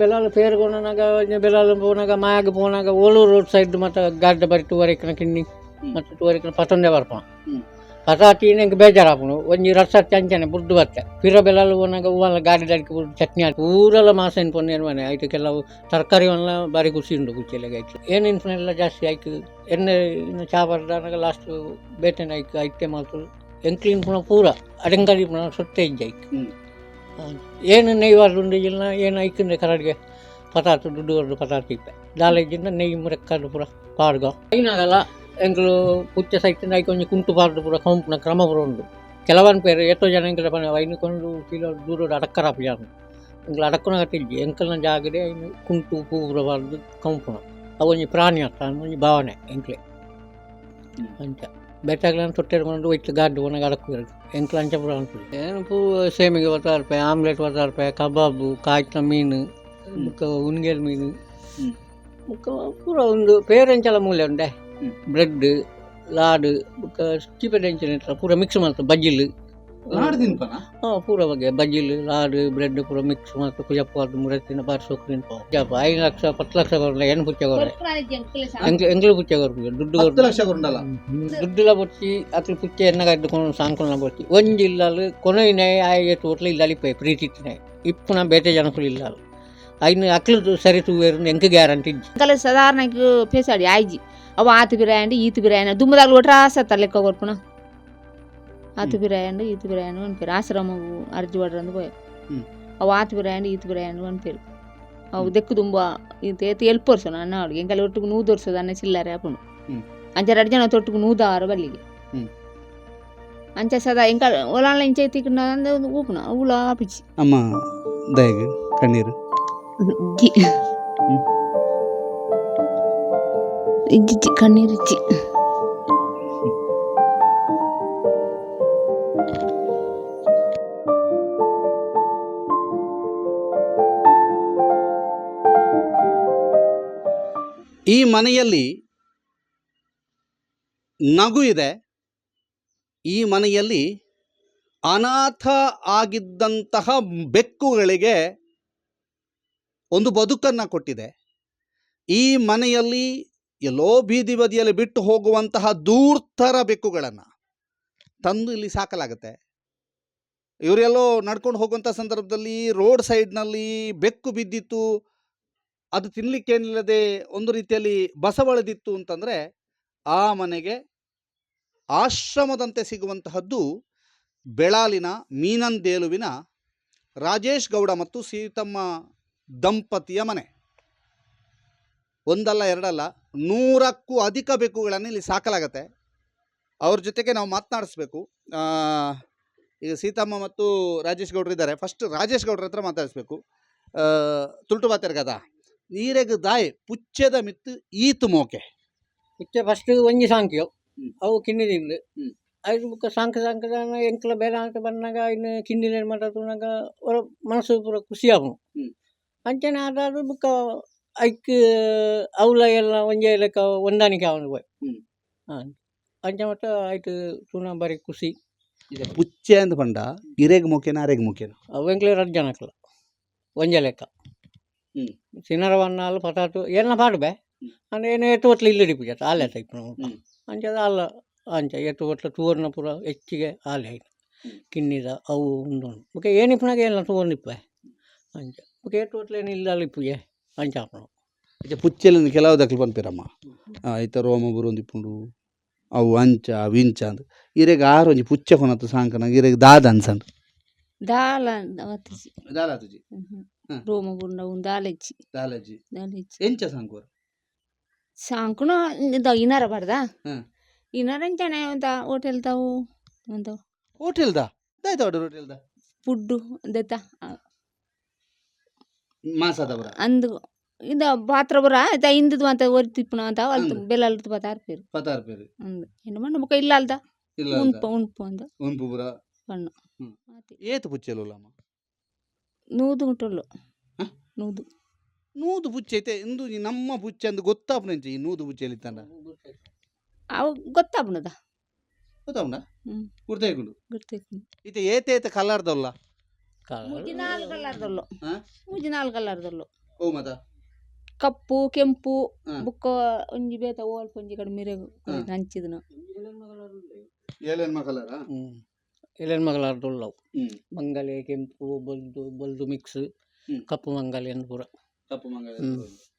ಬೆಲಾಲ್ ಪೇರ್ ಕೊನಾಗ ಬೆಲಾಲ್ ಪೋನಾಗ ಮಾಯಾಗ ಪೋನಾಗ ಓಲೂರು ರೋಡ್ ಸೈಡ್ ಮತ್ತೆ ಗಾಡ್ಡ ಬರಿ ಟೂವರೆಕ್ನ ಕಿನ್ನಿ ಮತ್ತೆ ಟೂವರೆಕ್ನ ಪತೊಂದೆ ಬರ್ಪಣ ಪತ ಪತಾತಿ ನಂಗೆ ಬೇಜಾರಾಪುಣು ಒಂಜಿ ರಸ ಚಂಚನೆ ಬುಡ್ದು ಬತ್ತೆ. ಪಿರ ಬೆಲಾಲ್ ಹೋನಾಗ ಹೂವಲ್ಲ ಗಾಡಿ ದಡ್ಕೆ ಬುಡ್ದು ಚಟ್ನಿ ಹಾಕಿ ಊರೆಲ್ಲ ಮಾಸನ್ ಪೊನ್ನೇನು ಮನೆ ಆಯ್ತು ಕೆಲವು ತರಕಾರಿ ಎಲ್ಲ ಬಾರಿ ಖುಷಿ ಉಂಟು ಕುಚ್ಚೆಲೆಗೆ ಆಯ್ತು. ಏನು ಇನ್ಫನೆಲ್ಲ ಜಾಸ್ತಿ ಆಯ್ತು? ಎಣ್ಣೆ ಇನ್ನು ಚಾ ಬರ್ದಾನಾಗ ಲಾಸ್ಟ್ ಬೇಟೆನ ಆಯ್ತು? ಐತೆ ಮಾತು ಎಂಕ್ಲಿನ್ ಪುನಃ ಪೂರ. ಅಡಂಗಡಿ ಪುನಃ ಸೊತ್ತೆ ಇದ್ದಾಯ್ತು. ಏನು ನೆಯ್ವಾರ್ದು ಉಂಡು ಇಲ್ಲ ಏನು ಐಕಂದ್ರೆ ಕರಡಿಗೆ ಪತಾತು ದುಡ್ಡು ಹೊರಡು ಪತಾತು ಇಪ್ಪೆ ದಾಲೆಜ್ಜಿಂದ ನೆಯ್ಯಿ ಮುರಕ್ಕದು ಪೂರ ಪಾಡ್ಗ. ಐನಾಗಲ್ಲ ಎಂಕಲು ಪುಚ್ಚ ಸೈತಿಂದ ಐ ಒಂಜಿ ಕುಂಟು ಪಾರ್ದು ಪೂರ ಕಂಪುನ ಕ್ರಮ ಪೂರ ಉಂಡು. ಕೆಲವನ್ ಪೇರು ಎಷ್ಟೋ ಜನ ಎಂಕಲ ಪನ ಐನುಕೊಂಡು ಕಿಲೋ ದೂರ ಅಡಕ್ಕರಾಪ ಜಾನು ಎಂಕಲು ಅಡಕ್ಕನ ಕಟ್ಟಿಜ್ಜಿ ಎಂಕಲ್ನ ಜಾಗಡೆ ಐನು ಕುಂಟು ಪೂ ಪೂರ ಬಾರ್ದು ಕಂಪುನ. ಅವೊಂಜಿ ಪ್ರಾಣಿ ಅತ್ತ ಒಂಜಿ ಭಾವನೆ ಎಂಕ್ಲೆ ಹ್ಮ್. ಅಂಚ ಬೆಟ್ಟಾಗ್ಲನ್ನು ತೊಟ್ಟೆಡ್ಕೊಂಡು ಒಯ್ತು ಗಾಡ್ಡು ಒಣಗ ಅಡಕ್ಕು ಇರೋದು ಎಂಕ್ಲ ಅಂಚ ಪೂರ ಅನ್ಪುಡು ಏನು ಪೂ ಸೇಮಿಗೆ ಒತ್ತಾರು ರೂಪಾಯಿ ಆಮ್ಲೆಟ್ ಒತ್ತಾರು ರೂಪಾಯಿ ಕಬಾಬು ಕಾಯ್ತ ಮೀನು ಮುಕ್ಕ ಉನ್ಗೆಲ್ ಮೀನು ಹ್ಮ್. ಮುಕ್ಕ ಪೂರ ಒಂದು ಪೇರೆಂಚಲ ಮೂಲೆ ಉಂಡೆ ಹ್ಮ್. ಬ್ರೆಡ್ ಲಾಡು ಮುಕ್ಕ ಚೀಪೆಡೆಂಚಿನ ಪೂರ ಮಿಕ್ಸ್ ಮಾಡ್ತಾರೆ ಬಜ್ಜಿಲ್ ಲಾಡ್ ತಿನ್ಪನ? ಹಾ ಪೂರ ಬಗ್ಗೆ. ಬಜ್ಜಿಲ್ ಲಾಡ್ ಬ್ರೆಡ್ ಪೂರ ಮಿಕ್ಸ್ ಮಾಡ್ತಾರೆ ಕುಜಪ್ಪ ಅದು ಮುರತ್ತಿನ ಬಾರಿ ಸೊಕ್ಕು ತಿನ್ಪ ಜಪ್ಪ ಐದು ಲಕ್ಷ ಪತ್ತು ಲಕ್ಷ ಕೊಡಲ್ಲ ಏನು ಪುಚ್ಚ ಎಂಗ್ಲ ಎಂಗ್ಲು ಪುಚ್ಚ ಕೊಡ್ಬೇಕು ದುಡ್ಡು ಹತ್ತು ಲಕ್ಷ ಕೊಡಲ್ಲ ದುಡ್ಡುಲ ಬೊಚ್ಚಿ ಅದ್ರ ಪುಚ್ಚೆ ಎನ್ನಗಡ್ಡುಕೊಂಡು ಸಾಂಕೊಂಡು ಬರ್ತಿ ಒಂಜಿ ಇಲ್ಲಲು ಕೊನೆಯ ಆಯ್ಗೆ ತೋಟ್ಲ ಇಲ್ಲ ಅಲಿಪೆ ಪ್ರೀತಿ ನಾ ಇಪ್ಪುನ ಬೇತೆ ಜನಕ್ಕೂ ಇಲ್ಲ ಐನು ಅಕ್ಲದು ಸರಿ ತೂವೇರು ಎಂಕ ಗ್ಯಾರಂಟಿ ಇಜ್ಜಿ. ಕಲ ಸಾಧಾರಣಕ್ಕೆ ಪೇಸಾಡಿ ಆಯ್ಜಿ. ಅವ ಆತ ಬಿರಾಯಂಡು ಈತು ಬಿರಾಯನ ದುಮ್ಮದಾಗ್ಲು ಒಟ್ರ ಆಸತ್ತ ಲೆಕ್ಕ ಕೊರ್ಪುನ ಆತು ಬಿರಾಯಂಡು ಈತು ಬಿರಾಯನು ಅನ್ಪೇರು ಆಶ್ರಮವು ಅರ್ಜಿ ಹೊಡ್ರಂದು పోయి ಹ್ಮ್. ಅವ ಆತು ಬಿರಾಯಂಡು ಈತು ಬಿರಾಯನು ಅನ್ಪೇರು ಅವು ದೆಕ್ಕು ತುಂಬ ಇದು ಏತು ಎಲ್ಪ್ ವರ್ಷನು ಅನ್ನ ಅವ್ಳಿಗೆ. ಎಂಕಲ್ಲ ಒಟ್ಟಿಗೆ ನೂದು ವರ್ಷದ ಅನ್ನ ಚಿಲ್ಲರೆ ಹಾಕೊಂಡು ಹ್ಮ್. ಅಂಚ ಜನ ತೊಟ್ಟಿಗೆ ನೂದಾರು ಬಲ್ಲಿಗೆ. ಅಂಚ ಸದಾ ಎಂಕ ಒಲಾಳ ಇಂಚ ಎತ್ತಿಕೊಂಡ ಒಂದು ಊಪುನ ಅವಳ ಆಪಿಚಿ ಅಮ್ಮ ದಯಗೆ ಕಣ್ಣೀರು. ಇಜ್ಜಿ ಕಣ್ಣೀರು ಇಜ್ಜಿ. ಈ ಮನೆಯಲ್ಲಿ ನಗು ಇದೆ. ಈ ಮನೆಯಲ್ಲಿ ಅನಾಥ ಆಗಿದ್ದಂತಹ ಬೆಕ್ಕುಗಳಿಗೆ ಒಂದು ಬದುಕನ್ನು ಕೊಟ್ಟಿದೆ. ಈ ಮನೆಯಲ್ಲಿ ಎಲ್ಲೋ ಬೀದಿ ಬದಿಯಲ್ಲಿ ಬಿಟ್ಟು ಹೋಗುವಂತಹ ದೂರ್ತರ ಬೆಕ್ಕುಗಳನ್ನು ತಂದು ಇಲ್ಲಿ ಸಾಕಲಾಗುತ್ತೆ. ಇವರೆಲ್ಲೋ ನಡ್ಕೊಂಡು ಹೋಗುವಂಥ ಸಂದರ್ಭದಲ್ಲಿ ರೋಡ್ ಸೈಡ್ನಲ್ಲಿ ಬೆಕ್ಕು ಬಿದ್ದಿತ್ತು. ಅದು ತಿನ್ನಲಿಕ್ಕೇನಿಲ್ಲದೆ ಒಂದು ರೀತಿಯಲ್ಲಿ ಬಸವಳೆದಿತ್ತು ಅಂತಂದರೆ ಆ ಮನೆಗೆ ಆಶ್ರಮದಂತೆ ಸಿಗುವಂತಹದ್ದು ಬೆಳಾಲಿನ ಮೀನಂದೇಲುವಿನ ರಾಜೇಶ್ ಗೌಡ ಮತ್ತು ಸೀತಮ್ಮ ದಂಪತಿಯ ಮನೆ. ಒಂದಲ್ಲ ಎರಡಲ್ಲ ನೂರಕ್ಕೂ ಅಧಿಕ ಬೆಕ್ಕುಗಳನ್ನು ಇಲ್ಲಿ ಸಾಕಲಾಗತ್ತೆ. ಅವ್ರ ಜೊತೆಗೆ ನಾವು ಮಾತನಾಡಿಸ್ಬೇಕು. ಈಗ ಸೀತಮ್ಮ ಮತ್ತು ರಾಜೇಶ್ ಗೌಡರು ಇದ್ದಾರೆ ಫಸ್ಟ್ ರಾಜೇಶ್ ಗೌಡ್ರ ಹತ್ರ ಮಾತಾಡಿಸ್ಬೇಕು. ತುಳ್ಟು ಕದಾ ನೀರೆಗ್ ದಾಯಿ ಪುಚ್ಚದ ಮಿತ್ತು ಈತು ಮೋಕೆ. ಪುಚ್ಚ ಫಸ್ಟ್ ಒಂಜಿ ಸಾಂಕ್ಯೋ ಹ್ಮ್. ಅವು ಕಿನ್ನಿದಿಂದ. ಐದು ಬುಕ್ಕ ಸಾಂಕ ಸಾಂಕದ ಎಂಕಲ ಬೇರೆ ಅಂತ ಬಂದಾಗ ಇನ್ನು ಕಿನ್ನಿಲ ಮಾತಾಡುವಾಗ ಅವರ ಮನಸ್ಸು ಪೂರ ಖುಷಿ ಹ್ಮ್. ಅಂಚನೆ ಆದಾದ ಬುಕ್ಕ ಐಕ್ ಅವಲ ಎಲ್ಲ ಒಂಜೆ ಲೆಕ್ಕ ಹೊಂದಾಣಿಕೆ ಅವನು ಹೋಯ್. ಹಾಂ. ಅಂಚ ಮಟ್ಟ ಆಯ್ತು ತೂನ ಬಾರಿ ಖುಷಿ. ಪುಚ್ಚೆ ಅಂದ್ ಪಂಡ ಇರೆಗ್ ಮೋಕೆನ ಅರೆಗ್ ಮುಖ್ಯನ ಅವು ಎಂಕ್ಲೆ ರಜ್ಜನಕ್ಲ. ಒಂಜೆ ಲೆಕ್ಕ. ಹ್ಮ್. ಸಿನರವನ್ನಾಲು ಪಟಾಟು ಏನ ಪಾಡ್ಬೆ ಹ್ಮ್. ಅಂದ್ರೆ ಏನು ಎಟ್ಟು ಒಟ್ಲ ಇಲ್ಲಡಿ ಪೂಜಾತ ಆಲೆ ಟೈಪ್ ನಾವು ಹ್ಮ್. ಅಂಚದ ಅಲ್ಲ ಅಂಚ ಎಟ್ಟು ಒಟ್ಲ ತೂರ್ನ ಪೂರ ಹೆಚ್ಚಿಗೆ ಆಲೆ ಆಯ್ತು ಹ್ಮ್. ಕಿನ್ನಿದ ಅವು ಉಂಡು ಬುಕ್ಕೆ ಏನಿಪ್ಪನಾಗ ಎಲ್ಲ ತೂರ್ನಿಪ್ಪೆ ಅಂಚ ಬುಕ್ಕೆ ಎಟ್ಟು ಒಟ್ಲ ಏನು ಇಲ್ಲ ಅಲ್ಲಿಪ್ಪುಗೆ ಅಂಚ ಆಪಣ ಇತ್ತೆ ಪುಚ್ಚೆಲ್ ಕೆಲವು ದಕ್ಲು ಪನ್ಪಿರಮ್ಮ ಐತ ರೋಮ ಬುರೊಂದಿಪ್ಪುಂಡು ಅವು ಅಂಚ ವಿಂಚ ಅಂದ್ ಇರೆಗ್ ಆರು ಒಂಜಿ ಪುಚ್ಚೆ ಕೊನತ್ತು ಸಾಂಕನ ಇರೆಗ್ ದಾದ ಅನ್ಸಂಡ್ ದಾಲ ಅವತ್ತಿಜಿ ದಾಲ ತುಜಿ ಹ. ರೋಮ ಗುಂಡ ಒಂದು ದಾಲೆಜ್ಜಿ ದಾಲಜ್ಜಿ ದಾಲೆಜ್ಜಿ ಎಂಚ ಸಾಂಕೋರ್ ಸಾಂಕುನ ಇದ ಇನಾರ ಬಾರ್ದ ಹ. ಇನಾರ ಅಂಚನೆ ಅಂತ ಹೋಟೆಲ್ ತಾವು ಅಂತ ಹೋಟೆಲ್ದ ದಾಯ್ತ ಆರ್ಡರ್ ಹೋಟೆಲ್ದ ಫುಡ್ಡು ದತ್ತ ಮಾಸದ ಬರ ಅಂದು ಇದ ಪಾತ್ರ ಬರ ಇದ ಇಂದದು ಅಂತ ಒರ್ತಿಪ್ಪುನ ಅಂತ ಅಲ್ತು ಅಂದು. ಬೆಲ್ಲ ಅಲ್ತು ಬತ್ತಾರ ಪೇರು ಪತಾರ್ ಪೇರು ಅಂದು ಹೆಣ್ಣು ಮಣ್ಣು ಬುಕ್ಕ ಇಲ್ಲ ಅಲ್ದ ಇಲ್ಲ ಉಣ್ಪ ಉಣ್ಪು ಅಂದ ಉಂಪು ಪುರ ಕಣ್ಣು ಹ್ಮ್. ಆತಿ. ಏತು ಪುಚ್ಚೆಲುಲ್ಲಮ್ಮ ನೂದು ಉಂಟುಳ್ಳು ಹ? ನೂದು. ನೂದು ಪುಚ್ಚೆ ಐತೆ. ಇಂದು ಈ ನಮ್ಮ ಬುಚ್ಚೆ ಅಂದು ಗೊತ್ತಾಪುನಂಚ ಈ ನೂದು ಪುಚ್ಚೆಲಿ ತಂಡ ಅವು ಗೊತ್ತಾಪುನದ? ಗೊತ್ತಾವುಂಡ ಹ್ಮ್. ಕುರ್ತಾಯ್ಕೊಂಡು ಗೊತ್ತೈತಿ ಇತ್ತೆ ಏತೆ ಏತೆ ಕಲರ್ದಲ್ಲ ಮೂಜಿ ನಾಲ್ಕು ಕಲರ್ದಲ್ಲು ಹ? ಮೂಜಿ ನಾಲ್ಕು ಕಲ್ಲರ್ದಲ್ಲು ಓ ಮತ ಕಪ್ಪು ಕೆಂಪು ಹ. ಬುಕ್ಕ ಒಂಜಿ ಬೇತ ಓಲ್ಪ ಒಂಜಿ ಕಡೆ ಮಿರೆಗು ಹ. ಹಂಚಿದ್ನ. ಏಳೆನ್ ಮಗಲರ ಹ್ಞೂ ಎಲೆನ್ ಮಗಲಾರ್ದು ಉಳ್ಳವು ಹ್ಮ್ ಮಂಗಲೆ ಕೆಂಪು ಬೊಲ್ದು ಬೊಲ್ದು ಮಿಕ್ಸ್ ಹ್ಮ್. ಕಪ್ಪು ಮಂಗಲೆ ಎಂದು ಪೂರ ಕಪ್ಪು ಮಂಗಲ ಹ್ಮ್.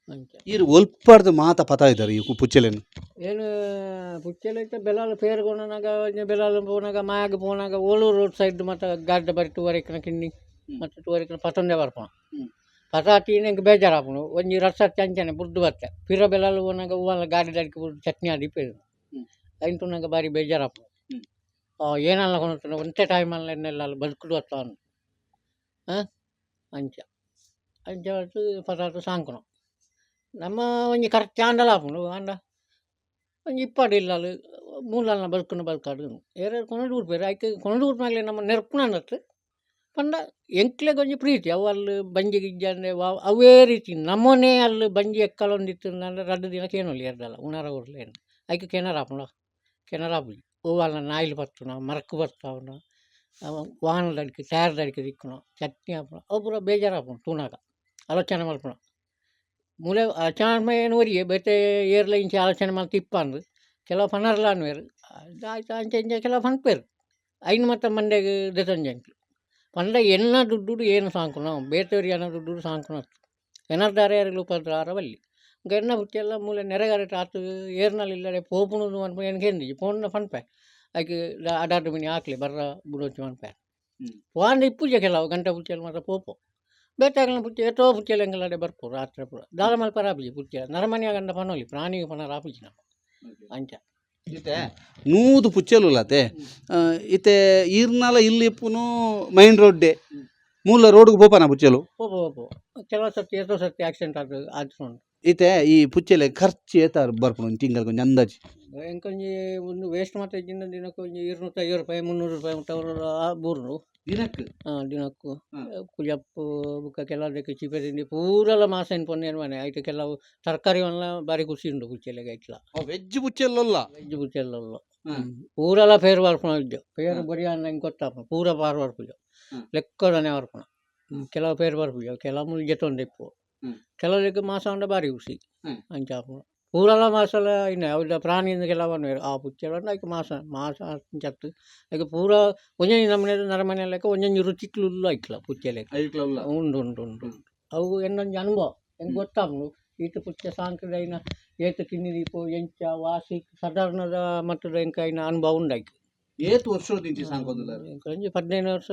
ಅಂಚೆ ಇರು ಒಲ್ಪಾರ್ದು ಮಾತ ಪತ ಇದ್ದಾರೆ ಈ ಪುಚ್ಚಲೇನು ಏನು ಪುಚ್ಚಲೈತೆ ಬೆಲಾಲ್ ಪೇರು ಕೊನಾಗ ಒಂಜಿ ಬೆಲಾಲ್ ಪೋನಾಗ ಮಾಯಾಗ ಪೋನಾಗ ಓಲು ರೋಡ್ ಸೈಡ್ ಮತ್ತು ಗಾಡ್ಡ ಬರಿ ಟೂವರೆಕ್ಕಿನ ಕಿನ್ನಿ ಹ್ಮ್. ಮತ್ತು ಟೂವರೆಕ್ಕಿನ ಪತೊಂದೆ ಬರ್ಪಣ ಹ್ಮ್. ಪತಾಟಿ ನಂಗೆ ಬೇಜಾರಾಪುನು ಒಂಜಿ ರಸ ಚಂಚನೆ ಬುಡ್ದು ಬತ್ತೆ ಪಿರ ಬೆಲಾಲ್ ಪೋನಾಗ ಹೂವಲ್ಲ ಗಾಡಿ ದಡಿಕೆ ಬುಡ್ದು ಚಟ್ನಿ ಆದಿ ಪೇರು ಹ್ಮ್. ಐಂಟು ನಂಗೆ ಬಾರಿ ಬೇಜಾರಾಪು ಹ್ಮ್. ಏನಲ್ಲ ಕೊನೊತ್ತುನ ಒಂತೆ ಟೈಮಲ್ಲಿ ಎನ್ನೆಲ್ಲ ಬದುಕುಡು ಅತ್ತ ಅನ್ನು ಹಾಂ ಅಂಚ ಅಂಚ ಹೊತ್ತು ಪತಾತು ಸಾಂಕುನು ನಮ್ಮ ಒಂಜಿ ಖರ್ಚು ಆಂಡಲ ಆಪುಂಡು ಆಂಡ. ಒಂಜಿ ಇಪ್ಪಡು ಇಲ್ಲಲು ಮೂಲಲ್ನ ಬದುಕುನ ಬದುಕಾಡು ಏರ ಕೊನಡು ಊರ್ಪೇರು ಆಯ್ಕೆ ಕೊನಡು ಊರ್ನಾಗ್ಲೆ ನಮ್ಮ ನೆರ್ಪುನಂದತ್ತು ಪಂಡ ಎಂಕ್ಲೆಗ್ ಒಂಜಿ ಪ್ರೀತಿ, ಅವು ಅಲ್ಲಿ ಬಂಜಿ ಗಿಜ್ಜ ಅಂದ್ರೆ ವಾ- ಅವೇ ರೀತಿ ನಮ್ಮನೆ ಅಲ್ಲಿ ಬಂಜಿ ಎಕ್ಕಲೊಂದಿತ್ತು, ಅಂದ್ರೆ ರಡ್ಡು ದಿನ ಕೇನೊಲಿ ಎರ್ದಲ್ಲ ಉಣಾರ ಊರ್ಲೇನು ಆಯ್ಕೆ ಕೆನರ ಆಪುಂಡ ಕೆನರ ಆಪುಜಿ ಹೂವಲ್ಲ ನಾಯಿಲ್ ಬರ್ತುನ ಮರಕ್ಕು ಬರ್ತಾವನ ವಾಹನ ದಡಿಕೆ ಟೈರ್ ದಡಿಕೆ ದಿಕ್ಕುನ ಚಟ್ನಿ ಆಪುಣ ಅವು ಪೂರ ಬೇಜಾರಾಪುಣ ತೂನಾಗ ಆಲೋಚನೆ ಮಲ್ಪುಣ ಮೂಲೆ ಆಚರಣೆ ನೋಡಿಯೇ ಬೇತೆ ಏರ್ಲ ಇಂಚೆ ಆಲೋಚನೆ ಮಲ್ತು ಇಪ್ಪ ಅಂದು ಕೆಲವು ಪನರ್ಲ ಅನ್ವೇರು ಆಯ್ತು ಅಂಚೆ ಇಂಚೆ ಕೆಲವು ಪನ್ಪೇರು ಐನು ಮತ್ತು ಮಂಡ್ಯಗೆ ದೆತಂಜಂಕ್ಲು ಪಂಡ ಎನ್ನ ದುಡ್ಡು ಏನು ಸಾಂಕುನ ಬೇತೇವ್ರಿ ಎನ್ನ ದುಡ್ಡು ಸಾಂಕುನ ಎನರ್ದಾರೆ ಯಾರಿಗೂ ಉಪದ್ರಾರ ಎನ್ನ ಹುಚ್ಚೆಲ್ಲ ಮೂಲೆ ನೆರೆಗಾರೆ ಆತು ಏರ್ನಲ್ಲಿ ಇಲ್ಲಡೆ ಪೋಪುಣು ಅನ್ಪ ಏನು ಹೆಂದಿ? ಫೋನ್ನ ಪನ್ಪೆ ಆಯ್ಕೆ ಅಡಾಡು ಮಿನಿ ಹಾಕ್ಲಿ ಬರ್ರ ಬುಡೋಚಿ ಮನ್ಪೆ. ವಾಂಡ ಇಪ್ಪುಜೆ ಕೆಲವು ಗಂಟೆ ಪುಚ್ಚೆಲ್ಲ ಮಾತ್ರ ಪೋಪು. ಬೇತಾಗಲ ಪುಚ್ಚೆ ಎಷ್ಟೋ ಪುಚ್ಚೆಲ್ಲ ಎಂಗಲಡೆ ಬರ್ಪು ರಾತ್ರಿ ಪುರ. ದಾಳ ಮಲ್ಪ ಆಪುಜಿ ಪುಚ್ಚೆ ನರಮನೆಯ ಗಂಡ ಪನೋಲಿ ಪ್ರಾಣಿಗೆ ಪನರ ಆಪುಜಿ ನಾವು ಅಂಚ. ಇತ್ತೆ ನೂದು ಪುಚ್ಚಲುಲತೆ ಇತ್ತೆ ಈರ್ನಾಲ ಇಲ್ಲಿ ಇಪ್ಪುನು ಮೈನ್ ರೋಡ್ಡೆ. ಮೂಲ ರೋಡ್ಗೆ ಬೋಪನ ಪುಚ್ಚೆಲು? ಪೋಪು ಪೋಪು. ಕೆಲವು ಸರ್ತಿ ಎಷ್ಟೋ ಸರ್ತಿ ಆಕ್ಸಿಡೆಂಟ್ ಆದ ಆದ್ಕೊಂಡು ಇತೆ ಈ ಪುಚ್ಚೆಲೆ ಖರ್ಚು ಏತಾರು ಬರ್ಪುಡು ಒಂಜಿ ತಿಂಗಳಿಗೆ ಒಂಜಿ ಎಂಕೊಂಜಿ ಒಂದು ವೇಸ್ಟ್ ಮಾತ್ರ ಇದ್ದಿಂದ ದಿನಕ್ಕೆ ಒಂದು ಇರುನೂತ್ತ ಐವತ್ತು ರೂಪಾಯಿ ಮುನ್ನೂರು ರೂಪಾಯಿ ಮುಟ್ಟ ಆ ಬೂರ್ನು ದಿನಕ್ಕೆ? ಹಾಂ ದಿನಕ್ಕೂ. ಕುಜಪ್ಪು ಬುಕ್ಕ ಕೆಲವದಕ್ಕೆ ಚಿಪೇದಿಂದ ಪೂರೆಲ್ಲ ಮಾಸ ಏನು ಪೊನ್ನೆ ಮನೆ ಆಯ್ತು ಕೆಲವು ತರಕಾರಿ ಎಲ್ಲ ಬಾರಿ ಖುಷಿ ಉಂಟು ಕುಚ್ಚೆಲೆಗೆ ಐತ್ಲ ವೆಜ್ ಬುಚ್ಚೆಲ್ಲ ವೆಜ್ ಬುಚ್ಚೆಲ್ಲ ಪೂರೆಲ್ಲ ಫೇರ್ ವಾರ್ಪಣ ಇದ್ದು. ಫೇರ್ ಬರೀ ನಂಗೆ ಗೊತ್ತಪ್ಪ ಪೂರ ಬಾರ್ ವಾರ್ಪುಜ. ಲೆಕ್ಕದನೆ ವಾರ್ಪಣ. ಕೆಲವು ಫೇರ್ ಬರ್ಪುಜ ಕೆಲವು ಜೊತೆ ಒಂದು ಇಪ್ಪು ಕೆಲವಕ್ಕೆ ಮಾಸ ಉಂಡ ಬಾರಿ ಖುಷಿ. ಹ್ಮ್. ಅಂಚಾಪು ಪೂರಲ ಮಾಸಲ ಇನ್ನು ಅವ್ರ ಪ್ರಾಣಿಯಿಂದ ಕೆಲವನ್ನ ಆ ಪುಚ್ಚೆಲ ಆಯ್ಕೆ ಮಾಸ ಮಾಸ ಚತ್ತು ಆಯ್ಕೆ ಪೂರ ಒಂಜೊಂಜಿ ನಮ್ಮನೆ ನರಮನೆ ಲೆಕ್ಕ ಒಂಜೊಂಜಿ ರುಚಿಕ್ಲು ಐಕ್ಲ ಪುಚ್ಚೆಲೆಕ್ಕ ಐಕ್ಲಲ್ಲ ಉಂಡು ಉಂಡು. ಉಂಡು ಅವು ಎನ್ನೊಂದು ಅನುಭವ ಹೆಂಗೆ ಗೊತ್ತಾಗ್ನು ಈತ ಪುಚ್ಚ ಸಾಂಕದೈನ ಏತ ಕಿನ್ನಿದೀಪು ಎಂಚ ವಾಸಿ ಸಾಧಾರಣದ ಮಟ್ಟದ ಎಂಕ ಐನ ಅನುಭವ ಉಂಡಾಯ್ತು. ಏತ್ ವರ್ಷದಿಂದ ಸಾಂಕೋದಿಲ್ಲ ಒಂಜಿ ಹದಿನೈದು ವರ್ಷ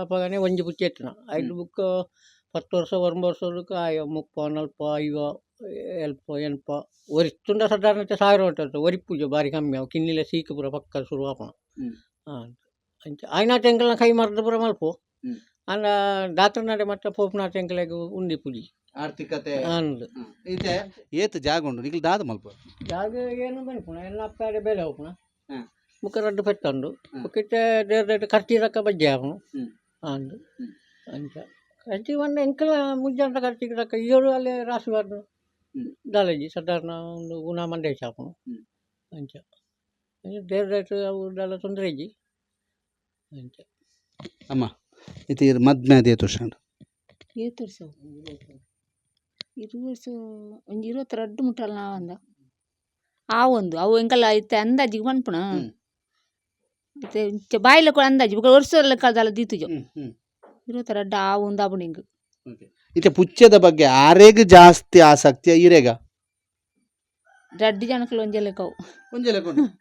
ಅಪ್ಪಗಾನೆ ಒಂಜಿ ಪುಚ್ಚ ಎತ್ತಿನ ಐದು ಬುಕ್ ಪತ್ತು ವರ್ಷ ಒಂಬತ್ತು ವರ್ಷದಕ್ಕೆ ಆಯ ಮುಪ್ಪ ನಲ್ಪ ಐವ ಎಲ್ಪ ಎನ್ಪ ಒರಿಸ್ತುಂಡ ಸಾಧಾರಣ ಸಾವಿರ ಹೊಟ್ಟೆ ಒರಿ ಪೂಜೆ ಬಾರಿ ಕಮ್ಮಿ ಅವು ಕಿನ್ನಿಲೆ ಸೀಕಪುರ ಪಕ್ಕ ಶುರು ಆಪಣ. ಹಾಂ ಅಂಚ ಆಯ್ನಾಥ ಎಂಕಲ್ನ ಕೈ ಮರದ ಪೂರ ಮಲ್ಪು. ಅಂದ ದಾತ್ರನಾಡೆ ಮತ್ತೆ ಪೋಪ್ನಾ ಎಂಕಲೆಗೆ ಉಂಡಿ ಪೂಜಿ ಆರ್ಥಿಕತೆ ಅಂದು ಇತ್ತೆ ಏತ್ ಜಾಗ ಉಂಡು ಈಗ ದಾದ ಮಲ್ಪ ಜಾಗ ಏನು ಬನ್ಪುಣ ಎಲ್ಲ ಅಪ್ಪಾಡೆ ಬೆಲೆ ಹೋಪುಣ. ಮುಖ ರಡ್ಡು ಪೆತ್ತಂಡು ಹ್ಮ್. ಮುಖಕ್ಕೆ ದೇವ್ರ ದೇರ್ ಖರ್ಚಿ ರಕ್ಕ ಬಜ್ಜೆ ಆಪುಣು. ಅಂದು ಹ್ಮ್. ಅಂಚ ಖರ್ಚಿ ಒಂದು ಎಂಕಲ ಮುಂಜಾನೆ ಖರ್ಚಿಗೆ ರಕ್ಕ ಇವರು ಅಲ್ಲೇ ಹ್ಮ್. ದಾಲೇಜಿ ಸಾಧಾರಣ ಒಂದು ಗುಣ ಮಂಡೆ ಚಾಪುಣು ಹ್ಮ್. ಅಂಚ. ದೇರ್ ರೇಟ್ ಅವು ಎಲ್ಲ ತೊಂದರೆ ಇಜ್ಜಿ ಅಂಚ. ಅಮ್ಮ ಇದು ಇರು ಮದ್ಮೆ ಅದೇ ಉಂಡು ಏತ್ ವರ್ಷ ಇರು ವರ್ಷ ಒಂಜಿ ಇರುವತ್ತು ರಡ್ಡು ಮುಟ್ಟಲ್ಲ ನಾವು ಅಂದ. ಆ ಒಂದು ಅವು ಎಂಕಲ್ಲ ಐತೆ ಅಂದಾಜಿಗೆ ಹ್ಮ್. ಮತ್ತೆ ಬಾಯಿಲ ಕೂಡ ಅಂದಾಜಿ ವರ್ಷ ಕಳ್ದಲ್ಲ ದೀತುಜು. ಹ್ಮ್ ಹ್ಮ್ ಇರುವತ್ತು ರಡ್ಡು ಆ ಒಂದು ಆಪುಣ ಹಿಂಗೆ. ಇತ್ತೆ ಪುಚ್ಚದ ಬಗ್ಗೆ ಆರೇಗ ಜಾಸ್ತಿ ಆಸಕ್ತಿಯ ಇರೇಗ? ರಡ್ಡು ಜನಕ್ಕಲು ಒಂಜೆ ಲೆಕ್ಕವು ಒಂಜೆ ಲೆಕ್ಕೊಂಡು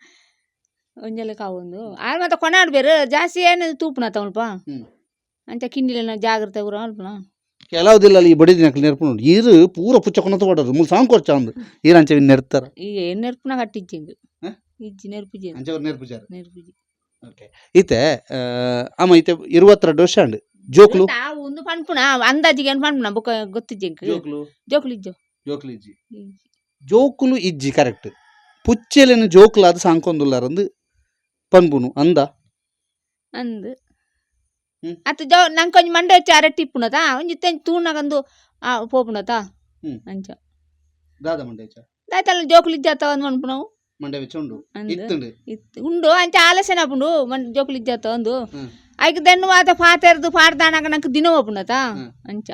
ಒಂಜೆ ಲೆಕ್ಕ ಅವು ಒಂದು. ಆರು ಮತ್ತೆ ಕೊನಾಡ್ಬೇರು ಜಾಸ್ತಿ ಏನು ತೂಪುನ ತಗೊಳ್ಪ ಹ್ಮ್. ಅಂಚ ಕಿಂಡಿಲ ಜಾಗ್ರತೆ ಊರ ಅಲ್ಪನ ಕೆಲವುದಿಲ್ಲ ಈ ಬಡಿ ನಕ್ಲಿ ನೆರ್ಪುಂಡು ಈರು ಪೂರ ಪುಚ್ಚ ಕೊನತ ಕೊಡೋದು ಮೂಲ ಸಾಂಗ್ ಕೊರ್ಚ ಒಂದು ಈರ್ ಅಂಚೆ ನೆರ್ತಾರ. ಈಗ ಏನು ನೆರ್ಪುನ ಕಟ್ಟಿಜ್ಜಿ ಹಿಂಗೆ. ಹ? ಇಜ್ಜಿ ನೆರ್ಪುಜಿ ಅಂಚೆ ಅವ್ರು ನೆರ್ಪುಜಾರ? ನೆರ್ಪುಜಿ. ಇತ್ತೆ ಆ, ಅಮ್ಮ ಇತ್ತೆ ಇರುವತ್ತೆರಡು ವರ್ಷ ಉಂಡು ಜೋಕ್ಲು ಆ ಒಂದು ಪನ್ಪುಣ ಅಂದಾಜಿಗೆ ಏನು ಪನ್ಪುಣ ಬೊಕ ಗೊತ್ತಿಜ್ಜಿ ಹಿಂಗೆ ಜೋಕ್ಲು ಜೋಕುಲು ಇಜ್ಜು ಜೋಕ್ಲು ಇಜ್ಜಿ ಇಜ್ಜಿ. ಜೋಕುಲು ಇಜ್ಜಿ ಕರೆಕ್ಟ್ ಪುಚ್ಚೆಲೆನ ಜೋಕ್ಲು ಅದು ಸಾಂಕೊಂದುಲ್ಲಾರಂದು ಪನ್ಪುನು ಅಂದ ಅಂದ್ ಹ್ಮ್. ಅತ್ತ ಜೋ ನಂಗೆ ಒಂಜಿ ಮಂಡೆ ಹಚ್ಚಿ ಅರಟ್ಟಿ ಇಪ್ಪುನತ ಒಂಜಿ ತೆಂಚ್ ತೂಣಗಂದು ಆ ಪೋಪುನತ ಹ್ಮ್. ಅಂಚ ದಾದ ಮಂಡೇಚ ದಾಯ್ತಲ್ಲ ಜೋಕುಲು ಇಜ್ಜಾತ ಒಂದು ಮನ್ಪುನವು ಮಂಡೆ ವೆಚ್ಚ ಉಂಡು ಅಂದ್ ಇತ್ತುಂಡು ಇತ್ತು ಉಂಡು ಅಂಚ ಆಲೋಚನೆ ಆಪುಂಡು ಮನ್ ಜೋಕುಲು ಇಜ್ಜಾತ ಒಂದು ಹ್ಮ್. ಐಕ ದೆನ್ನು ಆತ ಫಾತೆರ್ದು ಪಾಡ್ದಾನಾಗ ನಂಗೆ ದಿನ ಒಬ್ಬನತ ಅಂಚ.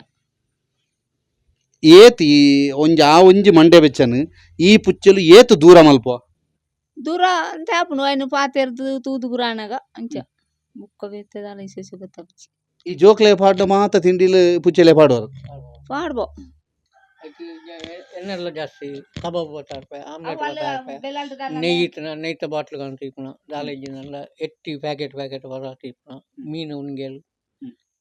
ಏತ್ ಈ ಒಂಜಿ ಆ ಒಂಜಿ ಮಂಡೆ ಬೆಚ್ಚನ್ ಈ ಪುಚ್ಚಲು ಏತ್ ದೂರ ಮಲ್ಪ ದೂರ ಅಂತ ಆಪುನು ಐನು ಪಾತೆರ್ದು ತೂದು ಗುರಾನಾಗ ಅಂಚ. ಮುಕ್ಕ ಬೇತದಾಲ ಇಸೆ ಈ ಜೋಕ್ಲೆ ಪಾಡ್ದ ಮಾತ ತಿಂಡಿಲು ಪುಚ್ಚಲೆ ಪಾಡೋರು ಪಾಡ್ಬೋ. ಎಣ್ಣೆಲ್ಲ ಜಾಸ್ತಿ ಕಬಾಬ್ ಬರ್ತಾಯಿರ್ಪೆ ಆಮ್ಲೆಟ್ ಬರ್ತಾಯಿರ್ಪೆ நெய்த்துனா நெய்த்த பாட்டில் காணும் தீர்க்கணும் தாலேஜி நல்லா எட்டி ಪ್ಯಾಕೆಟ್ ಪ್ಯಾಕೆಟ್ ಬರೋ ತೀರ್ಕணும் ಮೀನು ಉಣ್ಗೇಲು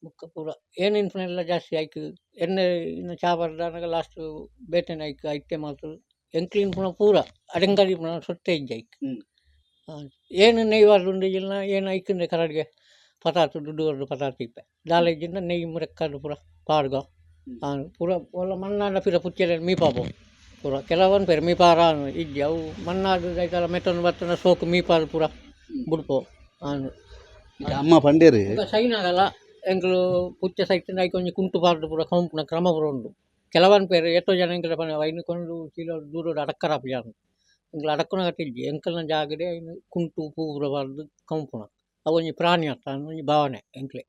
ಬುಕ್ಕ ಪೂರ ಏನು ಇನ್ಫ್ನೆಲ್ಲ ಜಾಸ್ತಿ ಆಯ್ತು ಎಣ್ಣೆ ಇನ್ನು ಚಾ ಬರ್ದಾಗ ಲಾಸ್ಟು ಬೇಟೆನ ಆಯ್ತು ಐತೆ ಮಾತು ಎಂಕ್ಲಿನ್ ಪುಣ ಪೂರ ಅಡಂಗಾರಿ ಪುಣ ಸುತ್ತೆ ಇಜ್ಜಾಯ್ತು ಏನು ನೈವಾರ್ದು ಉಂಡು ಇಲ್ಲ ಏನು ಐಕಂದ್ರೆ ಕರಡಿಗೆ ಪತಾತು ದುಡ್ಡು ಹೊರಡು ಪತಾತು ಇಪ್ಪೆ ದಾಲೇಜಿಂದ ನೈ ಮುರಕ್ಕಾಡು ಪೂರ ಪಾಡ್ಗೋ ಪೂರ ಒಲ್ಲ ಮಣ್ಣಾಡ ಪಿರ ಪುಚ್ಚೆಲೆ ಮೀಪಾಬೋ ಪೂರ ಕೆಲವೊಂದು ಪೇರು ಮೀಪಾರ ಇಜ್ಜಿ ಅವು ಮಣ್ಣಾದ ಐತಲ್ಲ ಮೆತ್ತೊಂದು ಬರ್ತನ ಸೋಕು ಮೀಪಾದ ಪೂರ ಬುಡ್ಪೋ ಆನು ಅಮ್ಮ ಪಂಡೇರು ಈಗ ಸೈನ್ ಆಗಲ್ಲ ಎಂಕ್ಲು ಪುಚ್ಚ ಸೈತಿನ ಐಕೆ ಒಂಜಿ ಕುಂಟು ಪಾರ್ದು ಪೂರ ಕಂಪುನ ಕ್ರಮ ಪೂರ ಉಂಡು ಕೆಲವೊಂದು ಪೇರು ಎಷ್ಟೋ ಜನ ಎಂಕಲ ಪನ ಐನುಕೊಂಡು ಚೀಲ ದೂರ ಅಡಕ್ಕರಾಪ ಜಾನು ಎಂಕ್ಲು ಅಡಕ್ಕನ ಕಟ್ಟಿಜ್ಜಿ ಎಂಕಲ್ನ ಜಾಗಡೆ ಐನು ಕುಂಟು ಪೂ ಪೂರ ಪಾರ್ದು ಕಂಪುನ ಅವು ಒಂಜಿ ಪ್ರಾಣಿ ಅತ್ತ ಒಂಜಿ ಭಾವನೆ ಎಂಕ್ಲೆ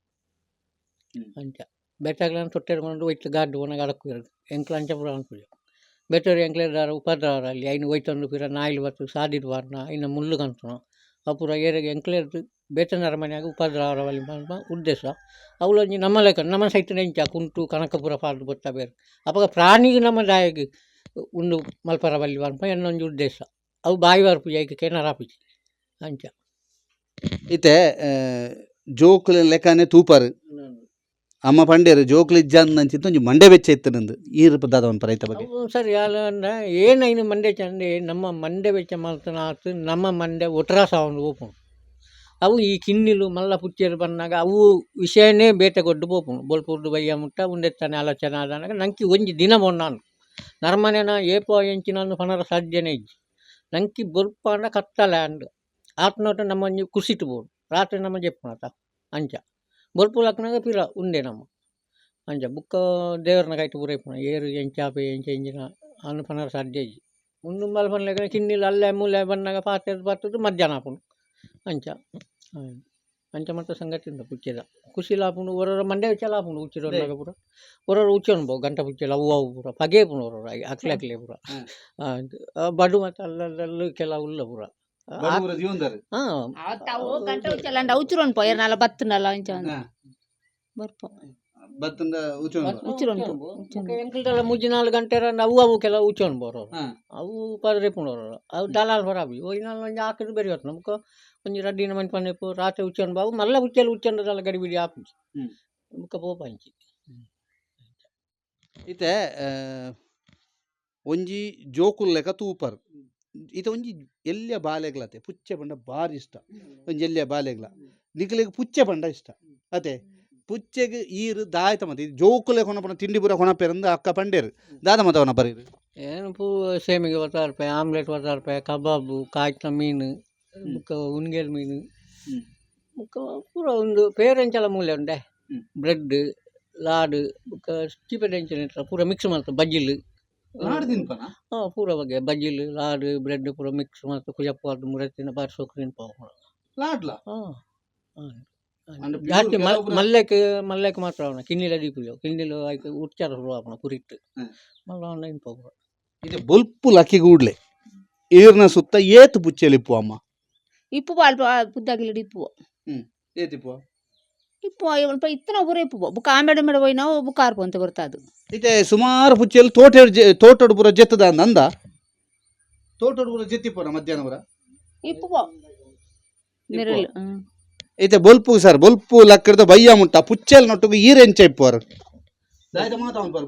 ಹ್ಮ್. ಅಂಚ ಬೆಟ್ಟಗಳನ್ನು ತೊಟ್ಟೆರ್ಕೊಂಡು ಒಯ್ತು ಗಾಡು ಒಣಗ ಅಡಕು ಇರೋದು ಎಂಕ್ಲ ಅಂಚ ಪೂರ ಅನ್ಪುಜ ಬೆಟ್ಟರು ಎಂಕ್ಲೇದಾರ ಉಪದ್ರವರ ಅಲ್ಲಿ ಐನು ಒಯ್ತೊಂದು ಪಿರ ನಾಯಿಲು ಬತ್ತು ಸಾದಿದ್ ವಾರ್ನ ಇನ್ನು ಮುಳ್ಳು ಕಂತನ ಅಪುರ ಏರಿಗೆ ಎಂಕ್ಲೇರ್ದು ಬೇತನರ ಮನೆಯಾಗ ಉಪದ್ರವರ ಅಲ್ಲಿ ಮಲ್ಪ ಉದ್ದೇಶ. ಅವಳೊಂದು ನಮ್ಮ ಲೆಕ್ಕ ನಮ್ಮ ಸಹಿತ ಇಂಚ ಕುಂಟು ಕನಕಪುರ ಪಾರ್ದು ಬತ್ತ ಬೇರೆ. ಅವಾಗ ಪ್ರಾಣಿಗೆ ನಮ್ಮ ದಾಯಿಗೆ ಉಂಡು ಮಲ್ಪರ ಬಲ್ಲಿ ಬರ್ಪ ಎನ್ನೊಂದು ಉದ್ದೇಶ. ಅವು ಬಾಯಿ ಬರ್ಪು ಕೆನರ ಕೆನರಾಪಿಸಿ ಅಂಚ. ಇತ್ತೆ ಜೋಕ್ಲೆ ಲೆಕ್ಕನೆ ತೂಪರ್. ಅಮ್ಮ ಪಂಡೇರು ಜೋಕ್ಲೆ ಇಜ್ಜಂದ್ ಅಂಚಿತ್ತು ಒಂಜಿ ಮಂಡೆ ಬೆಚ್ಚ ಇತ್ತನಂದು ಈ ರೂಪದಾದ ಒಂದು ರೈತ ಬಗ್ಗೆ ಅವು ಸರಿ ಅಲ್ಲ ಅಂದ್ರೆ ಏನೈನು ಮಂಡೆ ಚಂದೆ ನಮ್ಮ ಮಂಡೆ ವೆಚ್ಚ ಮಲ್ತನ ಆತು ನಮ್ಮ ಮಂಡೆ ಒಟ್ರಾಸ ಅವನು ಓಪುಣು ಅವು ಈ ಕಿನ್ನಿಲು ಮಲ್ಲ ಪುಚ್ಚೇರು ಬಂದಾಗ ಅವು ವಿಷಯನೇ ಬೇಟೆಗೊಡ್ಡು ಪೋಪುಣು ಬೋಲ್ಪುರ್ದು ಬಯ್ಯ ಮುಟ್ಟ ಉಂಡೆತ್ತಾನೆ ಆಲೋಚನೆ ಆದಾಗ ನಂಕಿ ಒಂಜಿ ದಿನ ಮೊನ್ನಾನು ನರ್ಮನೆನ ಏಪ ಎಂಚಿನನ್ನು ಪನರ ಸಾಧ್ಯನೇ ಇಜ್ಜಿ ನಂಕಿ ಬೊಲ್ಪಾಂಡ ಕತ್ತಲೆ ಅಂಡು ಆತ್ನೋಟ ನಮ್ಮ ಒಂಜಿ ಕುಸಿಟ್ಟು ಬೋಡು ರಾತ್ರಿ ನಮ್ಮ ಜೆಪ್ಪುಣತ ಅಂಚ ಬೊಲ್ಪು ಲಕ್ನಾಗ ಪಿರ ಉಂಡೆ ನಮ್ಮ ಅಂಚ ಬುಕ್ಕ ದೇವರನ ಕೈಟ್ ಪೂರೈಪುಣ ಏರು ಎಂಚಾಪೆ ಎಂಚ ಎಂಜಿನ ಅನ್ನು ಪನರ ಸಾಧ್ಯ ಇಜ್ಜಿ ಮುಂದು ಮಲ್ ಪನ್ಲೆಗ ಕಿನ್ನಿಲ್ ಅಲ್ಲೇ ಮೂಲೆ ಬನ್ನಾಗ ಪಾತ್ರೆ ಬರ್ತದ್ದು ಮಧ್ಯಾಹ್ನ ಆಪುಂಡು ಅಂಚ ಹ್ಮ್. ಅಂಚ ಮತ್ತು ಸಂಗತಿ ಉಂಟು ಪುಚ್ಚೆದ ಕುಶಿಲಾಪುಂಡು ಒರೊರ ಮಂಡೆ ಚಾಲಾಪುಂಡು ಉಚ್ಚಿರೋರ್ನಾಗ ಪೂರ ಒರೊರು ಉಚ್ಚೋನ್ ಬೋ ಗಂಟ ಪುಚ್ಚೆಲ ಅವು ಅವು ಪೂರ ಪಗೆ ಪುಣ ಒರೊರ ಅಕ್ಲೆ ಅಕ್ಲೆ ಪೂರ ಹ್ಮ್. ಆ, ಇದು, ಆ, ಬಡು ಮತ್ತು ಅಲ್ಲಲ್ಲೂ ಕೆಲ ಉಲ್ಲ ಪೂರ ಉಚ್ಚುರೋನ್ ಪೋ ಏರ್ನಾಲ ಬತ್ತನಲ್ಲ ಅಂಚ ಬರ್ಪ. ಬತ್ತಂದ ಪೋ. ಎಂಕಲ್ದಲ್ಲ ಮುಜ್ಜಿ ನಾಲ್ಕು ಗಂಟೆ ಅವು ಅವು ಕೆಲ ಉಚ್ಚೋನ್ ಬರೋ. ಅವು ಪದ್ರೆ ಪುಣೋರು ಅವು ದಲಾಲ್ ಹೊರಾಬಿ ಒಯ್ನಾಲ್ ಒಂಜಿ ಹಾಕಿದ್ರೆ ಬೆರಿ ಹೊತ್ತು ನಮ್ಗೆ ಒಂಜಿ ರಡ್ಡಿನ ಮನೆ ಪನ್ನೆಪ್ಪು ರಾತ್ರಿ ಉಚ್ಚೋನ್ ಬಾವು ಮಲ್ಲ ಉಚ್ಚಲು ಉಚ್ಚಂಡದಲ್ಲ ಗಡಿ ಬಿಡಿ ಆಪಿ ಹ್ಮ್. ಮುಖ ಪೋಪಂಚಿ ಇತ್ತೆ ಒಂಜಿ ಜೋಕುಲ್ ಲೆಕ್ಕ ತೂಪರ್. ಇತ ಒಂಜಿ ಎಲ್ಲ್ಯ ಬಾಲೆಗ್ಲತೆ ಪುಚ್ಚೆ ಪಂಡ ಬಾರಿ ಇಷ್ಟ. ಒಂಜಿ ಎಲ್ಲ್ಯ ಬಾಲೆಗ್ಲ ನಿಕ್ಲಿಗೆ ಪುಚ್ಚೆ ಪಂಡ ಇಷ್ಟ. ಅತೆ ಪುಚ್ಚೆಗೆ ಈರು ದಾಯ್ತ ಮತ್ತೆ. ಜೋಕುಲು ಕೊನಪನ ತಿಂಡಿ ಪೂರ ಕೊನಪೆರಂದು ಅಕ್ಕ ಪಂಡೇರು. ದಾದ ಮತವನ ಬರೀರು. ಏನು ಪೂ ಸೇಮಿಗೆ ಬರ್ತಾ ರೂಪಾಯಿ ಆಮ್ಲೆಟ್ ಬರ್ತಾ ರೂಪಾಯಿ ಕಬಾಬು ಕಾಯ್ತ ಮೀನು ಉಣ್ಗೆಲ್ ಮೀನು. ಮುಖ ಪೂರ ಒಂದು ಪೇರೆಂಚಲ ಮೂಲೆ ಉಂಡೆ. ಬ್ರೆಡ್ ಲಾಡು ಮುಖ ಚೀಪೆಡೆಂಚಿನ ಪೂರ ಮಿಕ್ಸ್ ಮಾಡ್ತಾರೆ ಬಜ್ಜಿಲ್. ನಾಡ್ದಿನ್ಪನ ಹಾಂ ಪೂರ ಬಗೆ. ಬಜ್ಜಿಲ್ ಲಾಡು ಬ್ರೆಡ್ ಪೂರ ಮಿಕ್ಸ್ ಮಾಡ್ತಾ ಕುಜಪ್ಪಾರ್ದು ಮುರತ್ತಿನ ಬಾರಿ ಸೋಕ್ರಿನ ಪಾವು ಲಾಡ್ಲ? ಹಾಂ ಜಾಸ್ತಿ pure ಕೆಲವು ಪೂರ- ಮಲ್ಲೆಕ್ ಮಲ್ಲೆಕ್ ಮಾತ್ರ ಅವನ. ಕಿನ್ನಿಲ ದೀಪಿಲ್ಲ ಕಿನ್ನಿಲು ಆಯ್ತು ಉಚ್ಚಾರ ಶುರು ಅವನ ಕುರಿಟ್ಟು. ಮಲ್ಲ ಅವನ ಇಂಪ ಇದು ಬೊಲ್ಪು ಲಕ್ಕಿ ಗೂಡ್ಲೆ. ಈರ್ನ ಸುತ್ತ ಏತು ಪುಚ್ಚೆಲಿಪ್ಪು ಅಮ್ಮ ಇಪ್ಪು ಅಲ್ಪ ಪುದ್ದಾಗಿಲ್ಲ ಇಪ್ಪು ಏತಿಪ್ಪು ಇಪ್ಪು ಅಲ್ಪ ಇತ್ತನ ಒಬ್ಬರು ಇಪ್ಪು ಬುಕ್ಕ ಆಂಬೇಡ ಮೇಡ ಹೋಯ್ ನಾವು ಬುಕ್ಕ ಆರ್ಪು ಅಂತ ಬರ್ತದು ಇತ್ತೆ ಸುಮಾರು ಪುಚ್ಚೆಲ್ ತೋಟ ತೋಟಡು ಪೂರ ಜೆತ್ತದ ನಂದ? ತೋಟಡು ಪೂರ ಜೆತ್ತಿಪ್ಪನ ಮಧ್ಯಾಹ್ನ ಬರ ಇಪ್ಪು ನೆರಳು ಐತೆ ಬೊಲ್ಪು ಸರ್ ಬೊಲ್ಪು ಲಕ್ಕಡ್ದ ಬಯ್ಯ ಮುಟ್ಟ ಪುಚ್ಚೆಲ್ ನೊಟ್ಟುಗು ಈರೆಂಚ ಇಪ್ಪುವರು.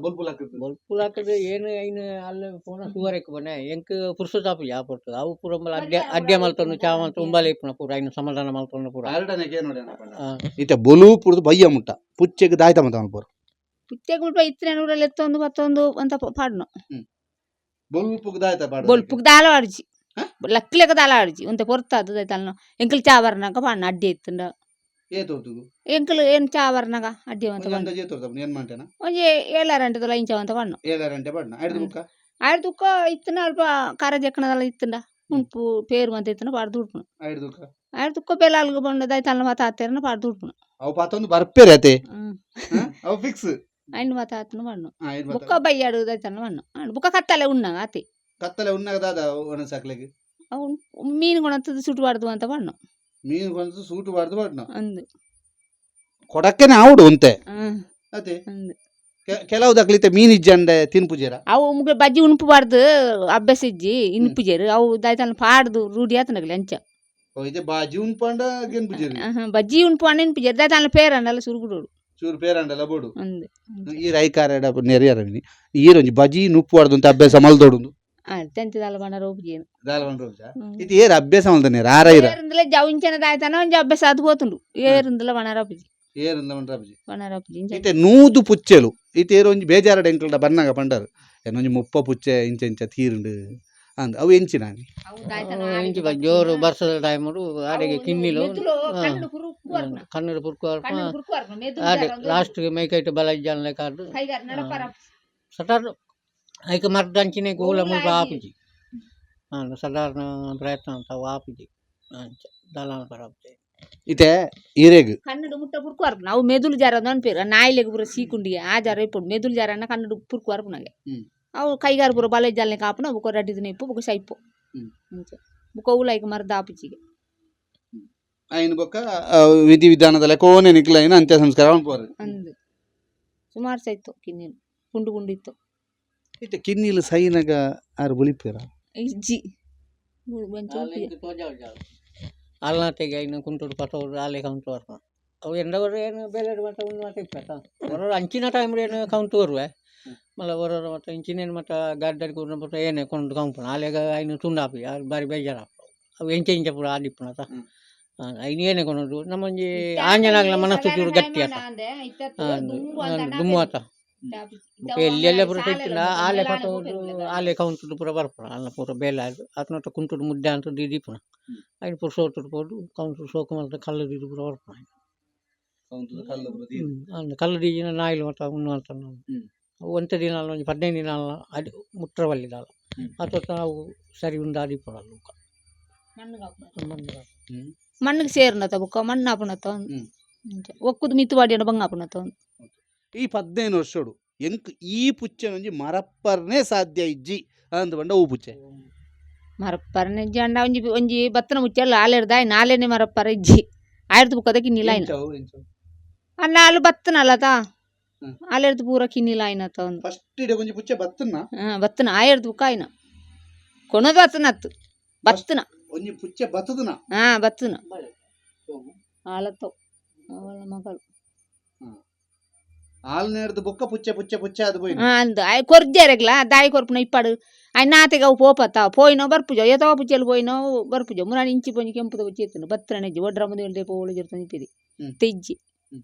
ಬೊಲ್ಪು ಲಕ್ಕಡ್ದ ಬಲ್ಪುಲ್ ಹಾಕಿದ್ರೆ ಏನು ಐನು ಅಲ್ಲಿ ಪೋನ ಸುವರೆಕ್ ಬನ್ನೆ. ಎಂಕ್ ಪುರ್ಸತಾಪು ಯಾ ಪಡ್ತದೆ ಅವು ಪೂರ ಮಲ್ಲ ಅಡ್ಡೆ ಅಡ್ಡೆ ಮಲ್ತೊಂದು ಚಾ ಮಲ್ತ ಉಂಬಲೆ ಇಪ್ಪನ ಪೂರ ಐನು ಸಮಾಧಾನ ಮಲ್ತೊಂದು ಪೂರ. ಆ, ಇತ್ತೆ ಬೊಲು ಪುರ್ದು ಬಯ್ಯ ಮುಟ್ಟ. ಪುಚ್ಚೆಗ್ ದಾಯ್ತ ಮತ ಪೂರ. ಪುಚ್ಚೆಗೆ ಮುಲ್ಪ ಇತ್ತನೆ ನೂರಲ್ಲಿ ಎತ್ತೊಂದು ಮತ್ತೊಂದು ಅಂತ ಪಾಡ್ನು. ಬೊಲ್ಪುಗ್ ದಾಯ್ತ ಬೊಲ್ಪುಗ್ ದಾಲ ಆಡ್ಜಿ? ಲಕ್ಲೆಗ ದಾಲ ಆಡ್ಜಿ. ಒಂತೆ ಎಂಕಲ್ ಚಾವರ್ನಾಗ ಪಾಡ್ನ ಅಡ್ಡೆ ಇತ್ತಂಡ. ಏತೋರ್ತುಗು ಎಂಕಲ್ ಏನ್ ಚಾವರ್ನಾಗ ಅಡ್ಡಿ ಅಂತ ಒಂದ್ ಪಾಡ್ನ ಗಂಟೆ ಜೇತೋರ್ತ ಏನ್ ಮಾಡ್ತೇನ ಒಂಜಿ ಏಳಾರ ಗಂಟೆದಲ್ಲ ಇಂಚ ಅಂತ ಪಾಡ್ನು ಏಳು ಗಂಟೆ ಬಣ್ಣ ಐದು ಮುಕ್ಕ ಆಯ್ತು ತುಕ್ಕ ಇತ್ತನ ಅಲ್ಪ ಖಾರ ಜಕ್ಕಣದಲ್ಲ ಇತ್ತಂಡ ಉಂಪು ಪೇರು ಅಂತ ಇತ್ತನ ಪಾಡ್ದು ಉಡ್ಪುನು ಐದು ದುಕ್ಕ ಆಯ್ತು ತುಕ್ಕ ಬೆಲಾಲ್ಗ ಬಂಡ ದೈತಲ್ನ ಮಾತ ಆತೇರನ ಪಾಡ್ದು ಉಡ್ಪುನು ಅವು ಪಾತೊಂದು ಬರ್ಪೇರೆ ಅತೆ ಹ್ಮ್ ಅವು ಫಿಕ್ಸ್ ఆయన మా తాతను పడినాం ಆ, ಏನ್ బుక్క ಮಾತಾಡ- బయ్యాడు దైతను పడినాం బుక్క కత్తాలే ఉన్నా అతి ಕತ್ತಲೆ ಉನ್ನಾಗ ದಾದ ಒಣ ಸಾಕ್ಲೆಗೆ అవును మీను కూడా చుట్టూ పడుతూ అంత పడినాం ಮೀನು కొంచెం సూటు పడదు పడినా ಅಂದು. ಆವುಡು ಉಂತೆ. ಅದೇ. ಕೆಲವು ದಕ್ಲಿತೆ ಮೀನ್ ಇಜ್ಜಂಡೆ ತಿನ್ಪುಜೇರ. ಅವು ಮುಗ ಬಜ್ಜಿ ಉಣ್ಪಬಾರ್ದು ಅಭ್ಯಾಸ ಇಜ್ಜಿ ಇನ್ಪುಜೇರು ಅವು ದಾಯ್ತಾನ ಪಾಡ್ದು ರೂಢಿ ಆತನಗಲಿ ಅಂಚ. ಓ, ಇದೆ ಬಾಜಿ ಉಂಪಂಡ ಗೆನ್ಪುಜೇರಿ. ಬಜ್ಜಿ ಉಣ್ಪು ಅಣ್ಣ ಇನ್ಪುಜೇರು ದಾಯ್ತಾನ ಪೇರ ಅನ್ನಲ್ಲ ಸುರುಗುಡೋಡು ಚೂರು ಪೇರಂಡಲ ಬೋಡು. ಅಂದು ಈ ರೈಕಾರ ನೆರೆಯರ ಈರೊಂಜಿ ಬಜಿ ನುಪ್ಪು ಹೊಡ್ದು ಅಂತ ಅಭ್ಯಾಸ ಮಲ್ದೊಡುಂದು. తెంచి దళ పండ రోపు చేయను ಇದು ಏರ್ ಅಭ್ಯಾಸ ಮಲ್ದನೆ ರಾರ ಇರ ఏరుందులో జవించిన దాయితనం అభ్యాస అదిపోతుండు ఏరుందులో వనరాపుజి ಏರಿಂದ ಮಂಡ್ರಾಬಜಿ వనరాపుజి ಇತ್ತೆ ನೂದು ಪುಚ್ಚೆಲು ಇತ್ತೆ ಏರು ಒಂಜಿ ಬೇಜಾರಡ ಎಂಕಲ್ಡ ಬನ್ನಾಗ ಪಂಡಾರು ಏನೊಂಜಿ ಮುಪ್ಪ ಪುಚ್ಚೆ ಇಂಚ ಇಂಚ ತೀರುಂಡು ಅಂದ್ ಅವು ಎಂಚಿನ ఇంచి జోరు బర్సల టైముడు ఆడికి కిన్నీలు కన్నుడు పురుకు ఆడి లాస్ట్ మేకైతే బలజ్జాలనే కాదు సటారు ఐక ඒක මර්දංචිනේ ගෝලමුල් පාපිචි. සධාරණ ප්‍රයත්න ಆಪುಜಿ ආපිචි දලාන පරප්තේ ಇತೆ ಈರೆಗ್ ಕನ್ನಡ ಮುಟ್ಟ ಪುರ್ಕುವಾರ್ ನಾವು ಮೆದುಳು ಜಾರ ಅಂದ್ ಪೇರ ನಾಯಿಲೆಗ್ ಪುರ ಸೀಕುಂಡಿ ಆ ಜಾರ ಇಪ್ಪು ಮೆದುಳು ಜಾರ ಅನ್ನ ಕನ್ನಡ ಪುರ್ಕುವಾರ್ ಪುನಗೆ ಅವು ಕೈಗಾರ ಪುರ ಬಲ ಜಾಲನೆ ಕಾಪನ ಬುಕ ರಡ್ಡಿದನ ಇಪ್ಪು ಬುಕ ಸೈಪು ಬುಕ ಉಲಾಯ್ಕ ಮರದ ಆಪಿಚಿಗೆ ಐನ್ ಬೊಕ್ಕ ವಿಧಿ ವಿಧಾನದ ಲೆಕ್ಕ ಓನೆ ನಿಕ್ಲೈನ ಅಂತ್ಯ ಸಂಸ್ಕಾರ ಸುಮಾರು ಸೈತು ಕಿನ್ನೇನು ಗುಂಡು ಗುಂಡಿತ್ತು ite kinnil sainaga ar bulipira iji bul bantu ಅಲ್ಲ ತೆಗೆ ಇನ್ನು ಕುಂಟೋಡು ಪಟೋರು ಅಲ್ಲೇ ಕೌಂಟ್ ಬರ್ತಾ ಅವು ಎಂಡವರು ಏನು ಬೇರೆ ಮಠ ಒಂದು ಮಠ ಇಪ್ಪತ್ತ ಬರೋರು ಅಂಚಿನ ಟೈಮ್ ಏನು ಕೌಂಟ್ ಬರುವೆ ಮಲ್ಲ ಬರೋರು ಮಠ ಇಂಚಿನೇನು ಮಠ ಗಾರ್ಡನ್ ಕೂರ್ನ ಬಿಟ್ಟು ಏನೇ ಕೊಂಡು ಕಂಪಣ ಅಲ್ಲೇಗ ಐನು ತುಂಡಾಪಿ ಯಾರು ಬಾರಿ ಬೇಜಾರಾಪ ಅವು ಎಂಚೆ ಇಂಚೆ ಪುರ ಆಡಿಪ್ಪಣತ ಐನು ಏನೇ ಕೊಂಡು ನಮ್ಮಂಜಿ ಆಂಜನಾಗ್ಲ ಮನಸ್ಸು ಚೂರು ಗಟ್ಟಿ ಆತ ದುಮ್ಮು ಆತ ಎಲ್ಲೆಲ್ಲೊಬ್ರು ತೆಗಿಲ್ಲ ಆ ಲೆಕ್ಕ ತಗೊಂಡು ಆ ಲೆಕ್ಕ ಉಂಟು ಪುರ ಬರ್ಪುರ ಅಲ್ಲ ಪೂರ ಬೇಲೆ ಆಯ್ತು ಅದನ್ನ ಕುಂಟುಡು ಮುದ್ದೆ ಅಂತ ದಿದಿ ಪುರ ಐದು ಪುರ ಸೋತುಡು ಪೋಡು ಕೌಂಟು ಸೋಕು ಮತ್ತೆ ಕಲ್ಲು ದಿದು ಪುರ ಬರ್ಪುರ அந்த கல் டிஜினா நாயில் மட்டும் ஒன்று ಅಂತಾನು ಒಂತ ದಿನ ಅಲ್ಲ ಒಂದು ಪದಿನೈದು ದಿನ ಅಲ್ಲ ಅದು ಮುಟ್ರವಲ್ಲಿದಾಲ ಅಥವಾ ನಾವು ಸರಿ ಉಂದು ಆದಿಪುರ ಲೋಕ ಮಣ್ಣಿಗೆ ಸೇರಿನತ ಬುಕ್ಕ ಮಣ್ಣು ಹಾಪುನತ ಒಕ್ಕುದು ಮಿತುವಾಡಿಯನ್ನು ಬಂಗಾಪುನತ ಒಂದು ಈ ಪದ್ನೈದು ವರ್ಷಡು ಎಂಕ್ ಈ ಪುಚ್ಚೆ ಒಂಜಿ ಮರಪ್ಪರ್ನೇ ಸಾಧ್ಯ ಇಜ್ಜಿ ಅಂದ್ ಪಂಡ ಹೂ ಪುಚ್ಚೆ ಮರಪ್ಪರನ ಇಜ್ಜಿ ಅಂಡ ಒಂಜಿ ಒಂಜಿ ಬತ್ತನ ಮುಚ್ಚಲ್ಲ ಆಲೆರ್ದ ಆಯ್ ನಾಲೆನೆ ಮರಪ್ಪರ ಇಜ್ಜಿ ಆಯರ್ದು ಬುಕ್ಕದ ಕಿನ್ನಿಲ ಆಯ್ನ ಅನ್ನ ಅಲ್ಲಿ ಬತ್ತನ ಅಲ್ಲದ ಹ್ಮ್. ಆಲೆರ್ದು ಪೂರ ಕಿನ್ನಿಲ ಆಯ್ನತ ಒಂದು ಫಸ್ಟ್ ಇಡ ಒಂಜಿ ಪುಚ್ಚೆ ಬತ್ತನ್ನ ಹಾಂ ಬತ್ತನ ಆಯರ್ದು ಬುಕ್ಕ ಆಯ್ನ ಕೊಣದ ಬತ್ತನ ಅತ್ತು ಬತ್ತನ ಒಂಜಿ ಪುಚ್ಚೆ ಬತ್ತದನ ಹಾಂ ಬತ್ತನ ಆಲತ್ತವು ಅವಳ ಮಗಳು ಹಾಲ್ ನೇರ್ದು ಬೊಕ್ಕ ಪುಚ್ಚೆ ಪುಚ್ಚೆ ಪುಚ್ಚೆ ಅದು పోయి ఆ, అందు అవి కొరిజారెగ్లా దాయి కొరుపున ఇప్పాడు ఆయన నాతిగా పోపత్త పోయినో బర్పుజో ఏదో పుచ్చలు పోయినో బర్పుజో మురాని ఇంచి పోయి కెంపుతో వచ్చి ఎత్తును బత్తనెజ్జి ఒడ్రమ్మ రేపు ఓళ్ళు జరుగుతుంది ఇది ಹ್ಮ್. తెజ్జి ಹ್ಮ್.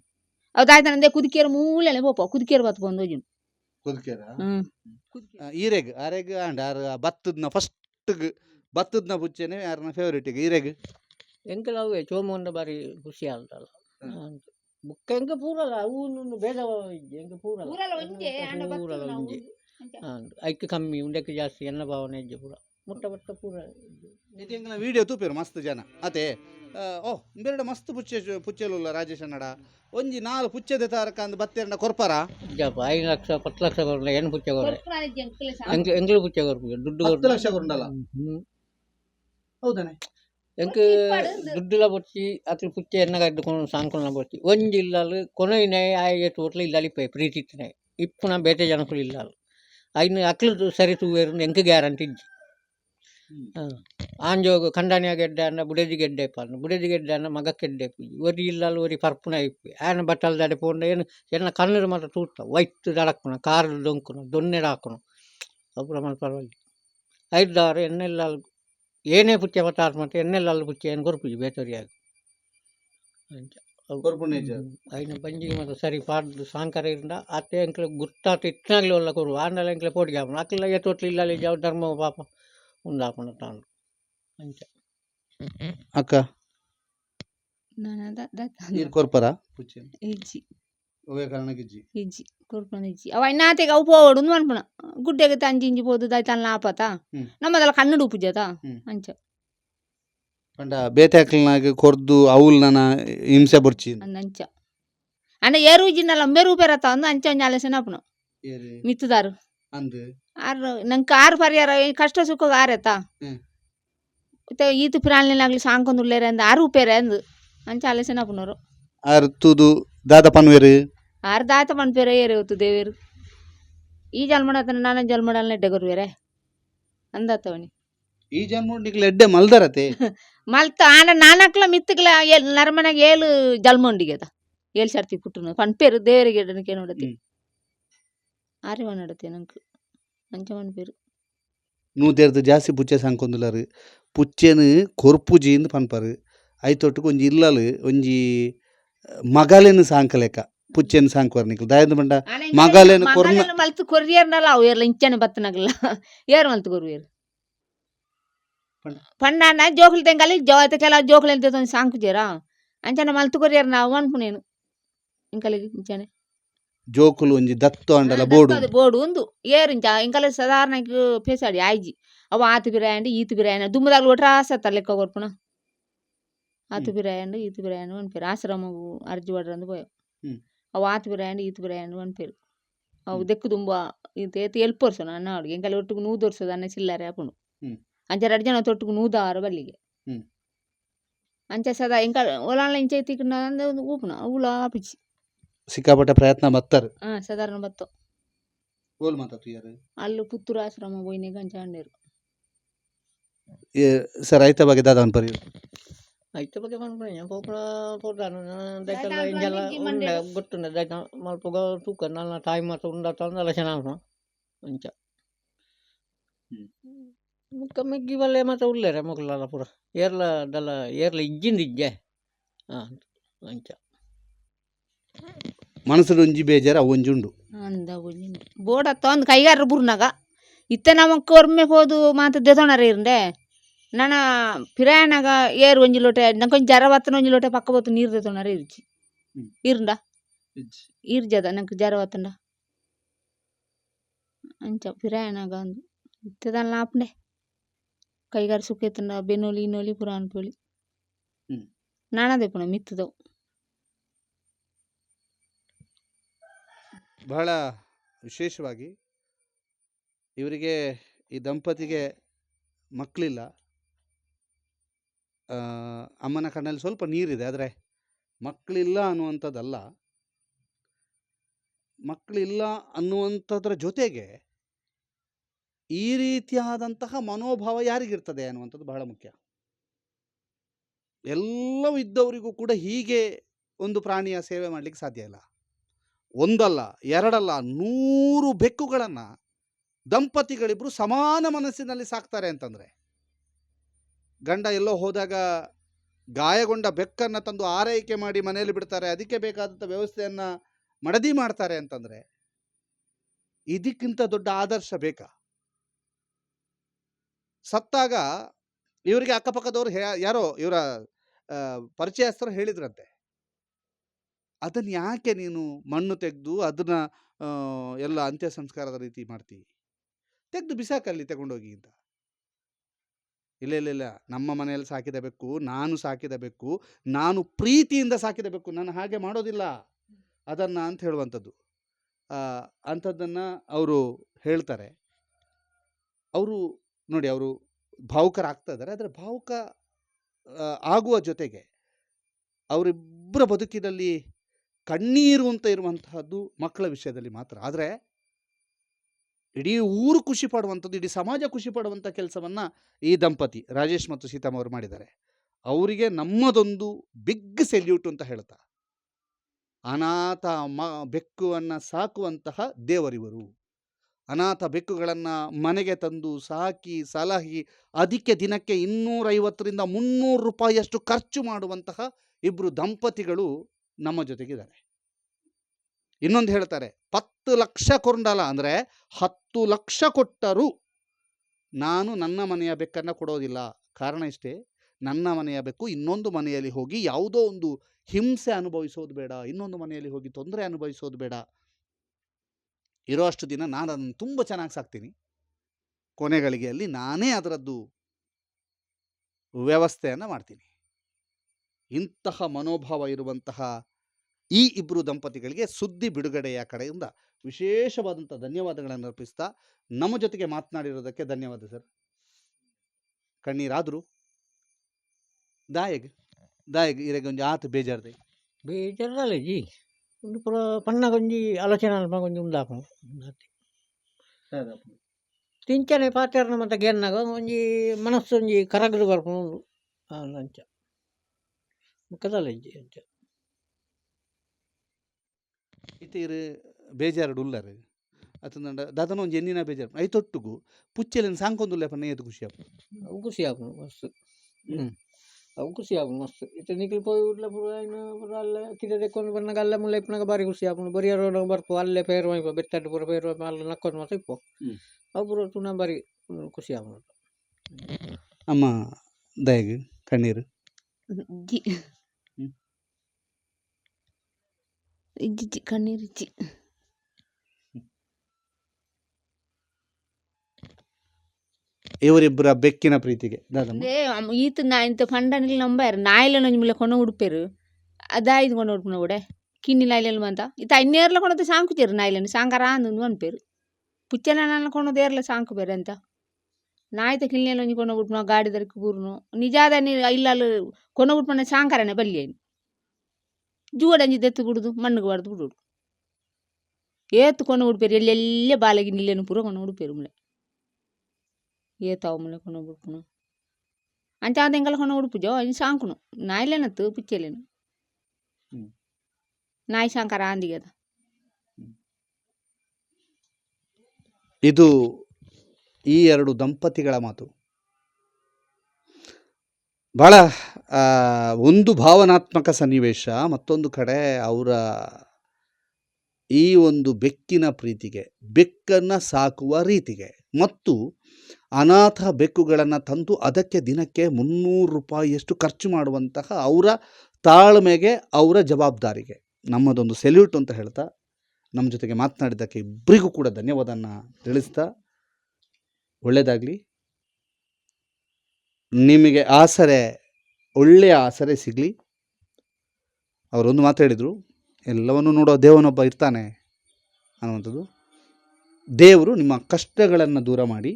అవి దాయితనందే కుదికేరు మూలనే పోప కుదికేరు బతు పొందు రోజు ಕುದ್ಕೇರ ಈರೆಗ್ ಆರೆಗ್ ಅಂಡ್ ಆರ್ ಬತ್ತದ್ನ ಫಸ್ಟ್ ಬತ್ತದ್ನ ಪುಚ್ಚೆನೆ ಯಾರನ್ನ ಫೇವರೇಟ್ ಈಗ ಈರೆಗ್ ಎಂಕಲ್ ಅವೇ ಚೋಮಂಡ ಬಾರಿ ಖುಷಿ ಆಲ್ತಲ್ಲ ಬುಕ್ಕ ಎಂಕ ಪೂರಲ್ಲ ಅವು ಬೇಡ ಎಂಕ ಪೂರಲ್ಲ. ಪೂರಲ್ಲ ಒಂಜಿ ಐಕ್ ಕಮ್ಮಿ ಉಂಡೆಕ್ಕೆ ಜಾಸ್ತಿ ಎನ್ನ ಭಾವನೆ ಹೆಜ್ಜೆ ಪೂರ. ಮುಟ್ಟ ಮುಟ್ಟ ಪೂರ. ಎಂಗ್ಲ ವಿಡಿಯೋ ತೂಪೇರು ಮಸ್ತ್ ಜನ. ಅತೆ ಆ, ಓ ಬೇರೆಡ ಮಸ್ತ್ ಪುಚ್ಚೆ ಪುಚ್ಚೆಲುಲ್ಲ ರಾಜೇಶ್ ಅಣ್ಣಡ. ಒಂಜಿ ನಾಲ್ ಪುಚ್ಚೆದ ತಾರಕ ಅಂದ್ ಬತ್ತೆರ್ನ ಕೊರ್ಪರ. ಜಪ ಐದು ಲಕ್ಷ ಪತ್ತು ಲಕ್ಷ ಕೊರಲ್ಲ ಏನು ಪುಚ್ಚೆ ಕೊರ ಎಂಗ್ಳು ಎಂಗ್ಲು ಪುಚ್ಚ ಕೊರ್ಪು ದುಡ್ಡು ಹತ್ತು ಲಕ್ಷ ಕೊರಲ್ಲ ಹ್ಮ್. ಹೌದಾನೆ? ಎಂಕ್ ದುಡ್ಡುಲ ಬೊಚ್ಚಿ ಅದ್ರ ಪುಚ್ಚೆ ಎನ್ನ ಕಡ್ದುಕೊಂಡು ಸಾಂಕೊಳ ಬೊಚ್ಚಿ ಒಂಜಿ ಇಲ್ಲಾಲು ಕೊನೆಯಿನ ಆಯ್ಗೆ ತೋಟ್ಲ ಇಲ್ಲಲ್ಲಿ ಪೇ ಪ್ರೀತಿತ್ತಿನ ಇಪ್ಪುನ ಬೇತೆ ಜನಕ್ಕಳು ಇಲ್ಲಾಲು ಐನು ಅಕ್ಲು ಸರಿ ತೂವೇರು ಎಂಕ್ ಗ್ಯಾರಂಟಿ ಇಜ್ಜಿ ಆಂಜೋಗ ಕಂಡಾನಿಯ ಗೆಡ್ಡೆ ಅನ್ನ ಬುಡದಿ ಗೆಡ್ಡೆ ಪಾಲ್ನ ಬುಡದಿ ಗೆಡ್ಡೆ ಅನ್ನ ಮಗ ಕೆಡ್ಡೆ ಪೂಜಿ ಒರಿ ಇಲ್ಲಲು ಒರಿ ಪರ್ಪುನ ಇಪ್ಪಿ ಆನ ಬಟ್ಟಲ್ ದಡೆ ಪೋಂಡ ಏನು ಎನ್ನ ಕಣ್ಣರು ಮಾತ್ರ ತೂಟ ವೈಟ್ ದಡಕ್ಕುನ ಕಾರ್ ದೊಂಕುನ ದೊನ್ನೆಡ ಹಾಕುನ ಅಪುರ ಮಲ್ ಪರವಾಗಿ ಐದಾರು ಎನ್ನೆಲ್ಲ ಏನೇ ಪುಚ್ಚೆ ಬತ್ತಾರ ಮತ್ತೆ ಎಣ್ಣೆಲ್ಲ ಪುಚ್ಚೆ ಏನು ಗೊರ್ಪುಜಿ ಬೇತೋರಿಯಾಗಿ ఆయన బంజి మన సరి. పాడు సాంకర ఇంద అత్తే ఎంకలు గుర్తాత ఇత్తనాగలు వాళ్ళ కొరు ఆండల ఎంకలు పోటీ కాపం అక్కడ ఏ తోట్లు ఇల్లాలి ధర్మ పాప పాపం ఉందాకుండా తాను. అంతే. అక్క. కొరపరా? कारणाक इज्जी इज्जी ಕೊರ್ಪಣ ಇಜ್ಜಿ ಅವ ನಾತೆಗೆ ಅವು ಪೋಡುಂದು ಮನ್ಪಣ ಗುಡ್ಡೆಗೆ ತಂಜಿ ಇಂಜಿ ತನ್ನ ಆಪತ ನಮ್ಮದೆಲ್ಲ ಕನ್ನಡ ಉಪುಜತ ಅಂಚ ಪಂಡ ಕೊರ್ದು ಅವ್ಲ್ ನನ್ನ ಹಿಂಸೆ ಬರ್ಚಿ ಅಂಚ ಅಣ್ಣ ಏರು ಜಿನ್ನಲ್ಲ ಮೇರು ಬೇರತ ಅಂದು ಅಂಚ ಒಂಜಿ ಆಲೋಚನೆ ಆಪಣ ಮಿತ್ತುದಾರು ಅಂದು ಆರ್ ನಂಗೆ ಆರ್ ಪರಿಹಾರ ಕಷ್ಟ ಸುಖ ಆರೆತ ಈತು ಪ್ರಾಣಿನಾಗ್ಲಿ ಸಾಂಕೊಂದುಳ್ಳೇರೆ ಅಂದು ಆರು ಉಪೇರೆ ಅಂದು ಅಂಚ ಆಲೋಚನೆ ಆಪಣರು ಆರು ತೂದು ದಾದ ಪನ್ವೇರು ಆರು ದಾತ ಪನ್ಪೇರೆ ಏರೆ ಹೊತ್ತು ದೇವೇರು. ಈ ಜಲ್ಮಡತನ ನಾನು ಜಲ್ಮಡಲ್ನ ಎಡ್ಡೆ ಬೇರೆ ಅಂದತ್ತವನಿ ಈ ಜನ್ಮ ಎಡ್ಡೆ ಮಲ್ದರತೆ? ಮಲ್ತ ಆನ ನಾನಕ್ಲ ಮಿತ್ತಕ್ಲ ಏಲ್ ನರಮನೆಗೆ ಏಳು ಜಲ್ಮೊಂಡಿಗೆ ಅದ ಏಳು ಸರ್ತಿ ಪುಟ್ಟನು. ಪನ್ಪೇರು ದೇವರಿಗೆ ಎಡನಕ್ಕೆ ನೋಡತ್ತೆ. ಹ್ಮ್. ನಂಕು ನಡತೆ ನಂಗೆ ಅಂಚ ನೂ ನೂತೆರ್ದು ಜಾಸ್ತಿ ಪುಚ್ಚೆ ಸಾಂಕೊಂದುಲರು ಪುಚ್ಚೆನ್ ಕೊರ್ಪುಜಿಂದ್ ಪನ್ಪರ್. ಐತೊಟ್ಟುಗು ಒಂಜಿ ಇಲ್ಲಲು ಒಂಜಿ ಮಗಲೇನು ಸಾಂಕಲೆಕ. ಪುಚ್ಚೆನ್ ಸಾಂಕ್ವರ್ ನಿಕ್ಲು ದಾಯದ ಬಂಡ ಮಗಲೇನು ಕೊರ್ನ- ಮಗಲೇನು ಮಲ್ತು ಕೊರಿಯರ್ನಲ್ಲ ಅವು ಏರ್ಲ ಇಂಚನೆ ಬತ್ತನಗಲ್ಲ ಏರ್ ಮಲ್ತು ಕೊರುವೇರು ಪಂಡ- ಪಂಡಾನ ಜೋಕುಲು ತೆಂಗಲಿ ಜೋತ ಕೆಲ ಜೋಕುಲು ಎಂತ ಒಂದು ಸಾಂಕು ಜೇರ ಅಂಚನೆ ಮಲ್ತು ಕೊರಿಯರ್ ನಾವು ಅನ್ಪುನೇನು ಇಂಕಲಿಗೆ ಇಂಚನೆ ಜೋಕುಲು ಒಂಜಿ ದತ್ತು ಅಂಡಲ ಬೋಡು ಅದು ಬೋಡು ಒಂದು ಏರು ಇಂಚ ಇಂಕಲ ಸಾಧಾರಣ ಪೇಸಾಡಿ ಆಯ್ಜಿ ಅವ ಆತು ಬಿರಾಯಂಡು ಈತು ಬಿರಾಯಂಡು ದುಮ್ಮದಾಗ್ಲು ಒಟ್ರ ಆಸತ್ತ ಲೆಕ್ಕ ಕೊರ್ಪುನ ಆತು ಹ್ಮ್. ಬಿರಾಯಂಡು ಈತು ಬಿರಾಯಂಡು ಅನ್ಪೇರು ಆಶ್ರಮಗು ಅರ್ಜಿ ವಡ್ರಂದು పోయావు ಹ್ಮ್. ಅವ ಆತ್ ಬಿರಾಯಂಡು ಈತು ಬಿರಾಯಂಡು ಅನ್ಪೇರು ಅವು ದೆಕ್ಕು ತುಂಬ ಇದು ಏತಿ ಎಲ್ಪ್ ವರ್ಷನು ಅನ್ನ ಅವ್ರಿಗೆ ಎಂಕಲ ಒಟ್ಟಿಗೆ ನೂದು ವರ್ಷದ ಅನ್ನ ಚಿಲ್ಲರೆ ಹಾಕೊಂಡು. ಅಂಚ ಎರಡು ಜನ ತೊಟ್ಟಿಗೆ ನೂದಾರು ಬಲ್ಲಿಗೆ. ಅಂಚ ಸದಾ ಎಂಕ ಒಲಾಳ ಇಂಚೆ ಎತ್ತಿಕೊಂಡ ಒಂದು ಊಪುನ ಅವಳ ಆಪಿಚಿ ಸಿಕ್ಕಾಪಟ್ಟೆ ಪ್ರಯತ್ನ ಮತ್ತರು ಹಾ ಸಾಧಾರಣ ಬತ್ತು. ಗೋಲ್ ಮಾತಾತು ಯಾರು? ಅಲ್ಲೂ ಪುತ್ತೂರು ಆಶ್ರಮ ಹೋಯ್ನೆ ಅಂಚೆ ಅಂಡೇರು ಸರ್ ಐತ ಬಗ್ಗೆ ದಾದ ಅನ್ಪರಿ ಐತೆ ಬಗ್ಗೆ ಮಾಡ್ಕೊಳ್ಳಿ ಪೋಪಳ ಪೋಟಾನು ದೈತಲ್ಲ ದಾಯ್ತ ಇಂಜಲ್ಲ ಅನ್ಪಲ್ಲೆ ఉండే. ಗೊತ್ತುಂಡೆ ದೈತ ಮಲ್ಪಗ ತೂಕ ನನ್ನ ಟೈಮ್ ಮಾತ್ರ ಉಂಡ ತಂದಲ್ಲ ಚೆನ್ನಾಗ ಅಂಚ ಹ್ಮ್. ಮುಕ್ಕ ಮೆಗ್ಗಿ ಬಲ್ಲೆ ಮತ್ತೆ ಉಳ್ಳೇರೆ ಮೊಗಲಲ್ಲ ಪೂರ ಏರ್ಲ ದಲ್ಲ ಏರ್ಲ ಇಜ್ಜಿಂದ ಇಜ್ಜೆ ಹಾಂ ಅಂಚ ಮನಸ್ಸು ಒಂಜಿ ಬೇಜಾರ ಒಂಜುಂಡು ಅಂದ ಬೋರ್ಡ್ ಹತ್ತ ಒಂದು ಕೈಗಾರ ಬುರ್ನಾಗ ಇತ್ತ ನಮಕ್ ಒರ್ಮೆ ಹೋದು ಮಾತ ದೆತೊಣರ ಇರ್ಂಡೆ ನನ್ನ ಪಿರಾಯಣಗ ಏರು ಒಂಜಿ ಲೋಟೆ ನಂಗೆ ಕೊಂಚ ಜರ ಬತ್ತನ ಒಂಜಿ ಲೋಟೆ ಪಕ್ಕ ಬತ್ತು ನೀರು ದೆತೊಣರ ಇರ್ಜಿ. ಇರ್ಂಡ? ಇರ್ಜದ ನಂಗೆ ಜರ ಬತ್ತಂಡ ಅಂಚ ಪಿರಾಯನಾಗ ಒಂದು ಇತ್ತದಲ್ಲ ಆಪಂಡೆ ಕೈಗಾರ ಸುಖೇತಂಡ ಬೆನೋಲಿ ಇನ್ನೋಲಿ ಪುರ ಪೋಳಿ. ನಾನದೇ ಪುಣ ಮಿತ್ತದವು. ಬಹಳ ವಿಶೇಷವಾಗಿ ಇವರಿಗೆ ಈ ದಂಪತಿಗೆ ಮಕ್ಕಳಿಲ್ಲ ಅಮ್ಮನ ಕಣ್ಣಲ್ಲಿ ಸ್ವಲ್ಪ ನೀರಿದೆ, ಆದರೆ ಮಕ್ಕಳಿಲ್ಲ ಅನ್ನುವಂಥದ್ದಲ್ಲ. ಮಕ್ಕಳಿಲ್ಲ ಅನ್ನುವಂಥದ್ರ ಜೊತೆಗೆ ಈ ರೀತಿಯಾದಂತಹ ಮನೋಭಾವ ಯಾರಿಗಿರ್ತದೆ ಅನ್ನುವಂಥದ್ದು ಬಹಳ ಮುಖ್ಯ. ಎಲ್ಲವೂ ಇದ್ದವರಿಗೂ ಕೂಡ ಹೀಗೆ ಒಂದು ಪ್ರಾಣಿಯ ಸೇವೆ ಮಾಡಲಿಕ್ಕೆ ಸಾಧ್ಯ ಇಲ್ಲ. ಒಂದಲ್ಲ, ಎರಡಲ್ಲ, ನೂರು ಬೆಕ್ಕುಗಳನ್ನು ದಂಪತಿಗಳಿಬ್ಬರು ಸಮಾನ ಮನಸ್ಸಿನಲ್ಲಿ ಸಾಕ್ತಾರೆ ಅಂತಂದರೆ ಗಂಡ ಎಲ್ಲೋ ಹೋದಾಗ ಗಾಯಗೊಂಡ ಬೆಕ್ಕನ್ನು ತಂದು ಆರೈಕೆ ಮಾಡಿ ಮನೆಯಲ್ಲಿ ಬಿಡ್ತಾರೆ. ಅದಕ್ಕೆ ಬೇಕಾದಂಥ ವ್ಯವಸ್ಥೆಯನ್ನು ಮಡದಿ ಮಾಡ್ತಾರೆ ಅಂತಂದರೆ ಇದಕ್ಕಿಂತ ದೊಡ್ಡ ಆದರ್ಶ ಬೇಕಾ? ಸತ್ತಾಗ ಇವರಿಗೆ ಅಕ್ಕಪಕ್ಕದವ್ರು ಯಾರೋ ಇವರ ಪರಿಚಯಸ್ಥರು ಹೇಳಿದ್ರಂತೆ. ಅದನ್ನು ಯಾಕೆ ನೀನು ಮಣ್ಣು ತೆಗೆದು ಅದನ್ನ ಎಲ್ಲ ಅಂತ್ಯ ಸಂಸ್ಕಾರದ ರೀತಿ ಮಾಡ್ತೀವಿ ತೆಗೆದು ಬಿಸಾಕಲ್ಲಿ ತಗೊಂಡೋಗಿ ಅಂತ. ಇಲ್ಲ ಇಲ್ಲ ಇಲ್ಲ. ನಮ್ಮ ಮನೆಯಲ್ಲಿ ಸಾಕಿದ ಬೆಕ್ಕು ನಾನು ಸಾಕಿದ ಬೆಕ್ಕು ನಾನು ಪ್ರೀತಿಯಿಂದ ಸಾಕಿದ ಬೆಕ್ಕು ನಾನು ಹಾಗೆ ಮಾಡೋದಿಲ್ಲ. ಅದನ್ನು ಅಂತ ಹೇಳುವಂಥದ್ದು. ಅಂಥದ್ದನ್ನು ಅವರು ಹೇಳ್ತಾರೆ. ಅವರು ನೋಡಿ, ಅವರು ಭಾವುಕರಾಗ್ತಾ ಇದ್ದಾರೆ. ಆದರೆ ಭಾವುಕ ಆಗುವ ಜೊತೆಗೆ ಅವರಿಬ್ಬರ ಬದುಕಿನಲ್ಲಿ ಕಣ್ಣೀರು ಅಂತ ಇರುವಂತಹದ್ದು ಮಕ್ಕಳ ವಿಷಯದಲ್ಲಿ ಮಾತ್ರ. ಆದರೆ ಇಡೀ ಊರು ಖುಷಿ ಪಡುವಂಥದ್ದು, ಇಡೀ ಸಮಾಜ ಖುಷಿ ಪಡುವಂಥ ಕೆಲಸವನ್ನು ಈ ದಂಪತಿ ರಾಜೇಶ್ ಮತ್ತು ಸೀತಮ್ಮ ಅವರು ಮಾಡಿದ್ದಾರೆ. ಅವರಿಗೆ ನಮ್ಮದೊಂದು ಬಿಗ್ ಸೆಲ್ಯೂಟ್ ಅಂತ ಹೇಳ್ತಾ, ಅನಾಥ ಮ, ಬೆಕ್ಕುವನ್ನು ಸಾಕುವಂತಹ ದೇವರಿವರು. ಅನಾಥ ಬೆಕ್ಕುಗಳನ್ನು ಮನೆಗೆ ತಂದು ಸಾಕಿ ಸಲಹಿ ಅದಕ್ಕೆ ದಿನಕ್ಕೆ ಇನ್ನೂರೈವತ್ತರಿಂದ ಮುನ್ನೂರು ರೂಪಾಯಿಯಷ್ಟು ಖರ್ಚು ಮಾಡುವಂತಹ ಇಬ್ಬರು ದಂಪತಿಗಳು ನಮ್ಮ ಜೊತೆಗಿದ್ದಾರೆ. ಇನ್ನೊಂದು ಹೇಳ್ತಾರೆ, ಪತ್ತು ಲಕ್ಷ ಕೊಂಡಲ್ಲ ಅಂದರೆ ಹತ್ತು ಲಕ್ಷ ಕೊಟ್ಟರು ನಾನು ನನ್ನ ಮನೆಯ ಬೆಕ್ಕನ್ನು ಕೊಡೋದಿಲ್ಲ. ಕಾರಣ ಇಷ್ಟೇ, ನನ್ನ ಮನೆಯ ಬೆಕ್ಕು ಇನ್ನೊಂದು ಮನೆಯಲ್ಲಿ ಹೋಗಿ ಯಾವುದೋ ಒಂದು ಹಿಂಸೆ ಅನುಭವಿಸೋದು ಬೇಡ, ಇನ್ನೊಂದು ಮನೆಯಲ್ಲಿ ಹೋಗಿ ತೊಂದರೆ ಅನುಭವಿಸೋದು ಬೇಡ. ಇರೋ ಅಷ್ಟು ದಿನ ನಾನು ಅದನ್ನು ತುಂಬ ಚೆನ್ನಾಗಿ ಸಾಕ್ತೀನಿ. ಕೊನೆಗಳಿಗೆಯಲ್ಲಿ ನಾನೇ ಅದರದ್ದು ವ್ಯವಸ್ಥೆಯನ್ನು ಮಾಡ್ತೀನಿ. ಇಂತಹ ಮನೋಭಾವ ಇರುವಂತಹ ಈ ಇಬ್ಬರು ದಂಪತಿಗಳಿಗೆ ಸುದ್ದಿ ಬಿಡುಗಡೆಯ ಕಡೆಯಿಂದ ವಿಶೇಷವಾದಂಥ ಧನ್ಯವಾದಗಳನ್ನು ಅರ್ಪಿಸ್ತಾ ನಮ್ಮ ಜೊತೆಗೆ ಮಾತನಾಡಿರೋದಕ್ಕೆ ಧನ್ಯವಾದ ಸರ್. ಕಣ್ಣೀರಾದರು. ದಾಯಗ್ ದಾಯಗ್ ಇರಗೆ ಒಂಜಿ ಆತು ಬೇಜಾರ್ದೆ. ಬೇಜಾರಲ್ಲ ಜಿ. ಒಂದು ಪುರ ಪಣ್ಣಗೊಂಜಿ ಆಲೋಚನೆ ಅಲ್ಪ ಕೊಂಚ ಉಂದಾಪು ತಿಂಚನೆ ಪಾತ್ರ ಮತ್ತು ಗೆನ್ನಾಗ ಒಂಜಿ ಮನಸ್ಸು ಒಂಜಿ ಕರಗದು ಬರ್ಕೊಂಡು ಅಂಚ ಮುಖದಲ್ಲ ಇಜ್ಜಿ ಅಂಚ ಇತೀರು ಬೇಜಾರು ಉಲ್ಲರು. ಅತಂದ ದಾದನ ಒಂಜಿ ಎನ್ನಿನ ಬೇಜಾರು ಐತೊಟ್ಟುಗು ಪುಚ್ಚೆಲೆನ್ ಸಾಂಕೊಂದುಲ್ಲೆ ಪನ್ನ ಏದು ಖುಷಿ ಆಪು ಅವು ಖುಷಿ ಆಪುನು ಮಸ್ತ್. ಹ್ಞೂ ಅವು ಖುಷಿ ಆಪುನು ಮಸ್ತ್. ಇತ್ತೆ ನಿಖಿಲ್ ಪೋಯಿ ಉಡ್ಲ ಪುರ ಇನ್ನು ಪುರ ಅಲ್ಲ ಕಿದೆ ತೆಕ್ಕೊಂಡು ಬಂದಾಗ ಅಲ್ಲ ಮುಲ್ಲ ಇಪ್ಪನಾಗ ಬಾರಿ ಖುಷಿ ಆಪುನು ಬರಿಯ ರೋಡ್ ಬರ್ಪು ಅಲ್ಲೇ ಪೇರು ಮೈಪ ಬೆತ್ತಟ್ಟು ಪುರ ಪೇರು ಮೈಪ ಅಲ್ಲ ನಕ್ಕೊಂಡು ಮಾತ್ರ ಇಪ್ಪು. ಅವು ಪುರ ತುನ ಬಾರಿ ಖುಷಿ ಆಪುನು ಅಮ್ಮ ದಯಗ್ ಕಣ್ಣೀರು ಇಜ್ಜಿ ಹ್ಮ್. ಇಜ್ಜಿ ಕಣ್ಣೀರಿಜ್ಜಿ ಇವರಿಬ್ಬರ ಬೆಕ್ಕಿನ ಪ್ರೀತಿಗೆ. ಏ ಅಮ್ಮ ಈತ ನಾ ಇಂತ ಫಂಡನಿಲ್ ನಂಬರ್ ನಾಯಿಲ ನೊಂಜಿ ಮುಲ್ಲ ಕೊನ ಉಡುಪೇರು. ಅದಾಯ್ದು ಕೊಂಡು ಉಡುಪುನ ಕೂಡ ಕಿನ್ನಿ ನಾಯಿಲೆಲ್ಲ ಮಂತ ಇತ್ತ ಇನ್ನೇರ್ಲ ಕೊಣದು ಸಾಂಕುಚೇರು ನಾಯಿಲೆನು. ಸಾಂಗಾರ ಅಂದು ಅನ್ಪೇರು ಪುಚ್ಚನ ನನ್ನ ಕೊಣದು ಏರ್ಲ ಸಾಂಕು ಬೇರೆ ಅಂತ. ನಾಯ್ತ ಕಿಲ್ನೆಲ್ಲ ಒಂಜಿ ಕೊನ ಉಡುಪುನ ಗಾಡಿ ದರಕ್ಕೆ ಕೂರ್ನು. ನಿಜಾದ ನೀ ಇಲ್ಲಲು ಕೊನ ಉಡುಪನ ಸಾಂಕಾರನೆ ಬಲ್ಲೇನು ಜೂಡಂಜಿ ದೆತ್ತು ಬಿಡುದು ಮಣ್ಣಿಗೆ ಬಾರ್ದು ಬಿಡುದು. ಏತ್ಕೊಂಡು ಉಡ್ಪೇರು ಉಡುಪೇರು ಎಲ್ಲೆಲ್ಲೇ ಬಾಲಗಿ ನಿಲ್ಲೇನು ಪೂರ ಕೊಂಡು ಉಡುಪೇರು ಮುಲೆ ಏತಾವು ಮುಲೆ ಕೊಂಡು ಉಡುಪುನ ಅಂಚ ಅದು ಎಂಗಲ ಕೊನ ಉಡುಪುಜೋ ಅದು ಸಾಂಕುನು ನಾಯಿಲೆನತ್ತು ಪಿಚ್ಚೆಲೇನು. ನಾಯಿ ಸಾಂಕಾರ ಅಂದಿಗೆ ಅದ. ಇದು ಈ ಎರಡು ದಂಪತಿಗಳ ಮಾತು. ಭಾಳ ಒಂದು ಭಾವನಾತ್ಮಕ ಸನ್ನಿವೇಶ ಮತ್ತೊಂದು ಕಡೆ ಅವರ ಈ ಒಂದು ಬೆಕ್ಕಿನ ಪ್ರೀತಿಗೆ, ಬೆಕ್ಕನ್ನು ಸಾಕುವ ರೀತಿಗೆ. ಮತ್ತು ಅನಾಥ ಬೆಕ್ಕುಗಳನ್ನು ತಂದು ಅದಕ್ಕೆ ದಿನಕ್ಕೆ ಮುನ್ನೂರು ರೂಪಾಯಿಯಷ್ಟು ಖರ್ಚು ಮಾಡುವಂತಹ ಅವರ ತಾಳ್ಮೆಗೆ, ಅವರ ಜವಾಬ್ದಾರಿಗೆ. ನಮ್ಮದೊಂದು ಸೆಲ್ಯೂಟ್ ಅಂತ ಹೇಳ್ತಾ, ನಮ್ಮ ಜೊತೆಗೆ ಮಾತನಾಡಿದ್ದಕ್ಕೆ ಇಬ್ಬರಿಗೂ ಕೂಡ ಧನ್ಯವಾದನ ತಿಳಿಸ್ತಾ ಒಳ್ಳೆಯದಾಗಲಿ ನಿಮಗೆ ಆಸರೆ, ಒಳ್ಳೆಯ ಆಸರೆ ಸಿಗಲಿ. ಅವರೊಂದು ಮಾತಾಡಿದರು ಎಲ್ಲವನ್ನು ನೋಡೋ ದೇವನೊಬ್ಬ ಇರ್ತಾನೆ ಅನ್ನುವಂಥದ್ದು. ದೇವರು ನಿಮ್ಮ ಕಷ್ಟಗಳನ್ನು ದೂರ ಮಾಡಿ,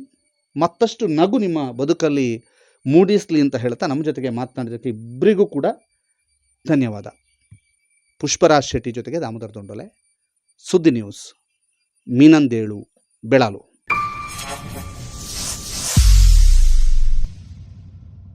ಮತ್ತಷ್ಟು ನಗು ನಿಮ್ಮ ಬದುಕಲ್ಲಿ ಮೂಡಿಸಲಿ ಅಂತ ಹೇಳ್ತಾ ನಮ್ಮ ಜೊತೆಗೆ ಮಾತನಾಡಿದಕ್ಕೆ ಇಬ್ಬರಿಗೂ ಕೂಡ ಧನ್ಯವಾದ. ಪುಷ್ಪರಾಜ್ ಶೆಟ್ಟಿ ಜೊತೆಗೆ ದಾಮೋದರ ದೊಂಡೊಲೆ ಸುದ್ದಿ ನ್ಯೂಸ್, ಮೀನಂದೇಳು, ಬೆಳಾಲು.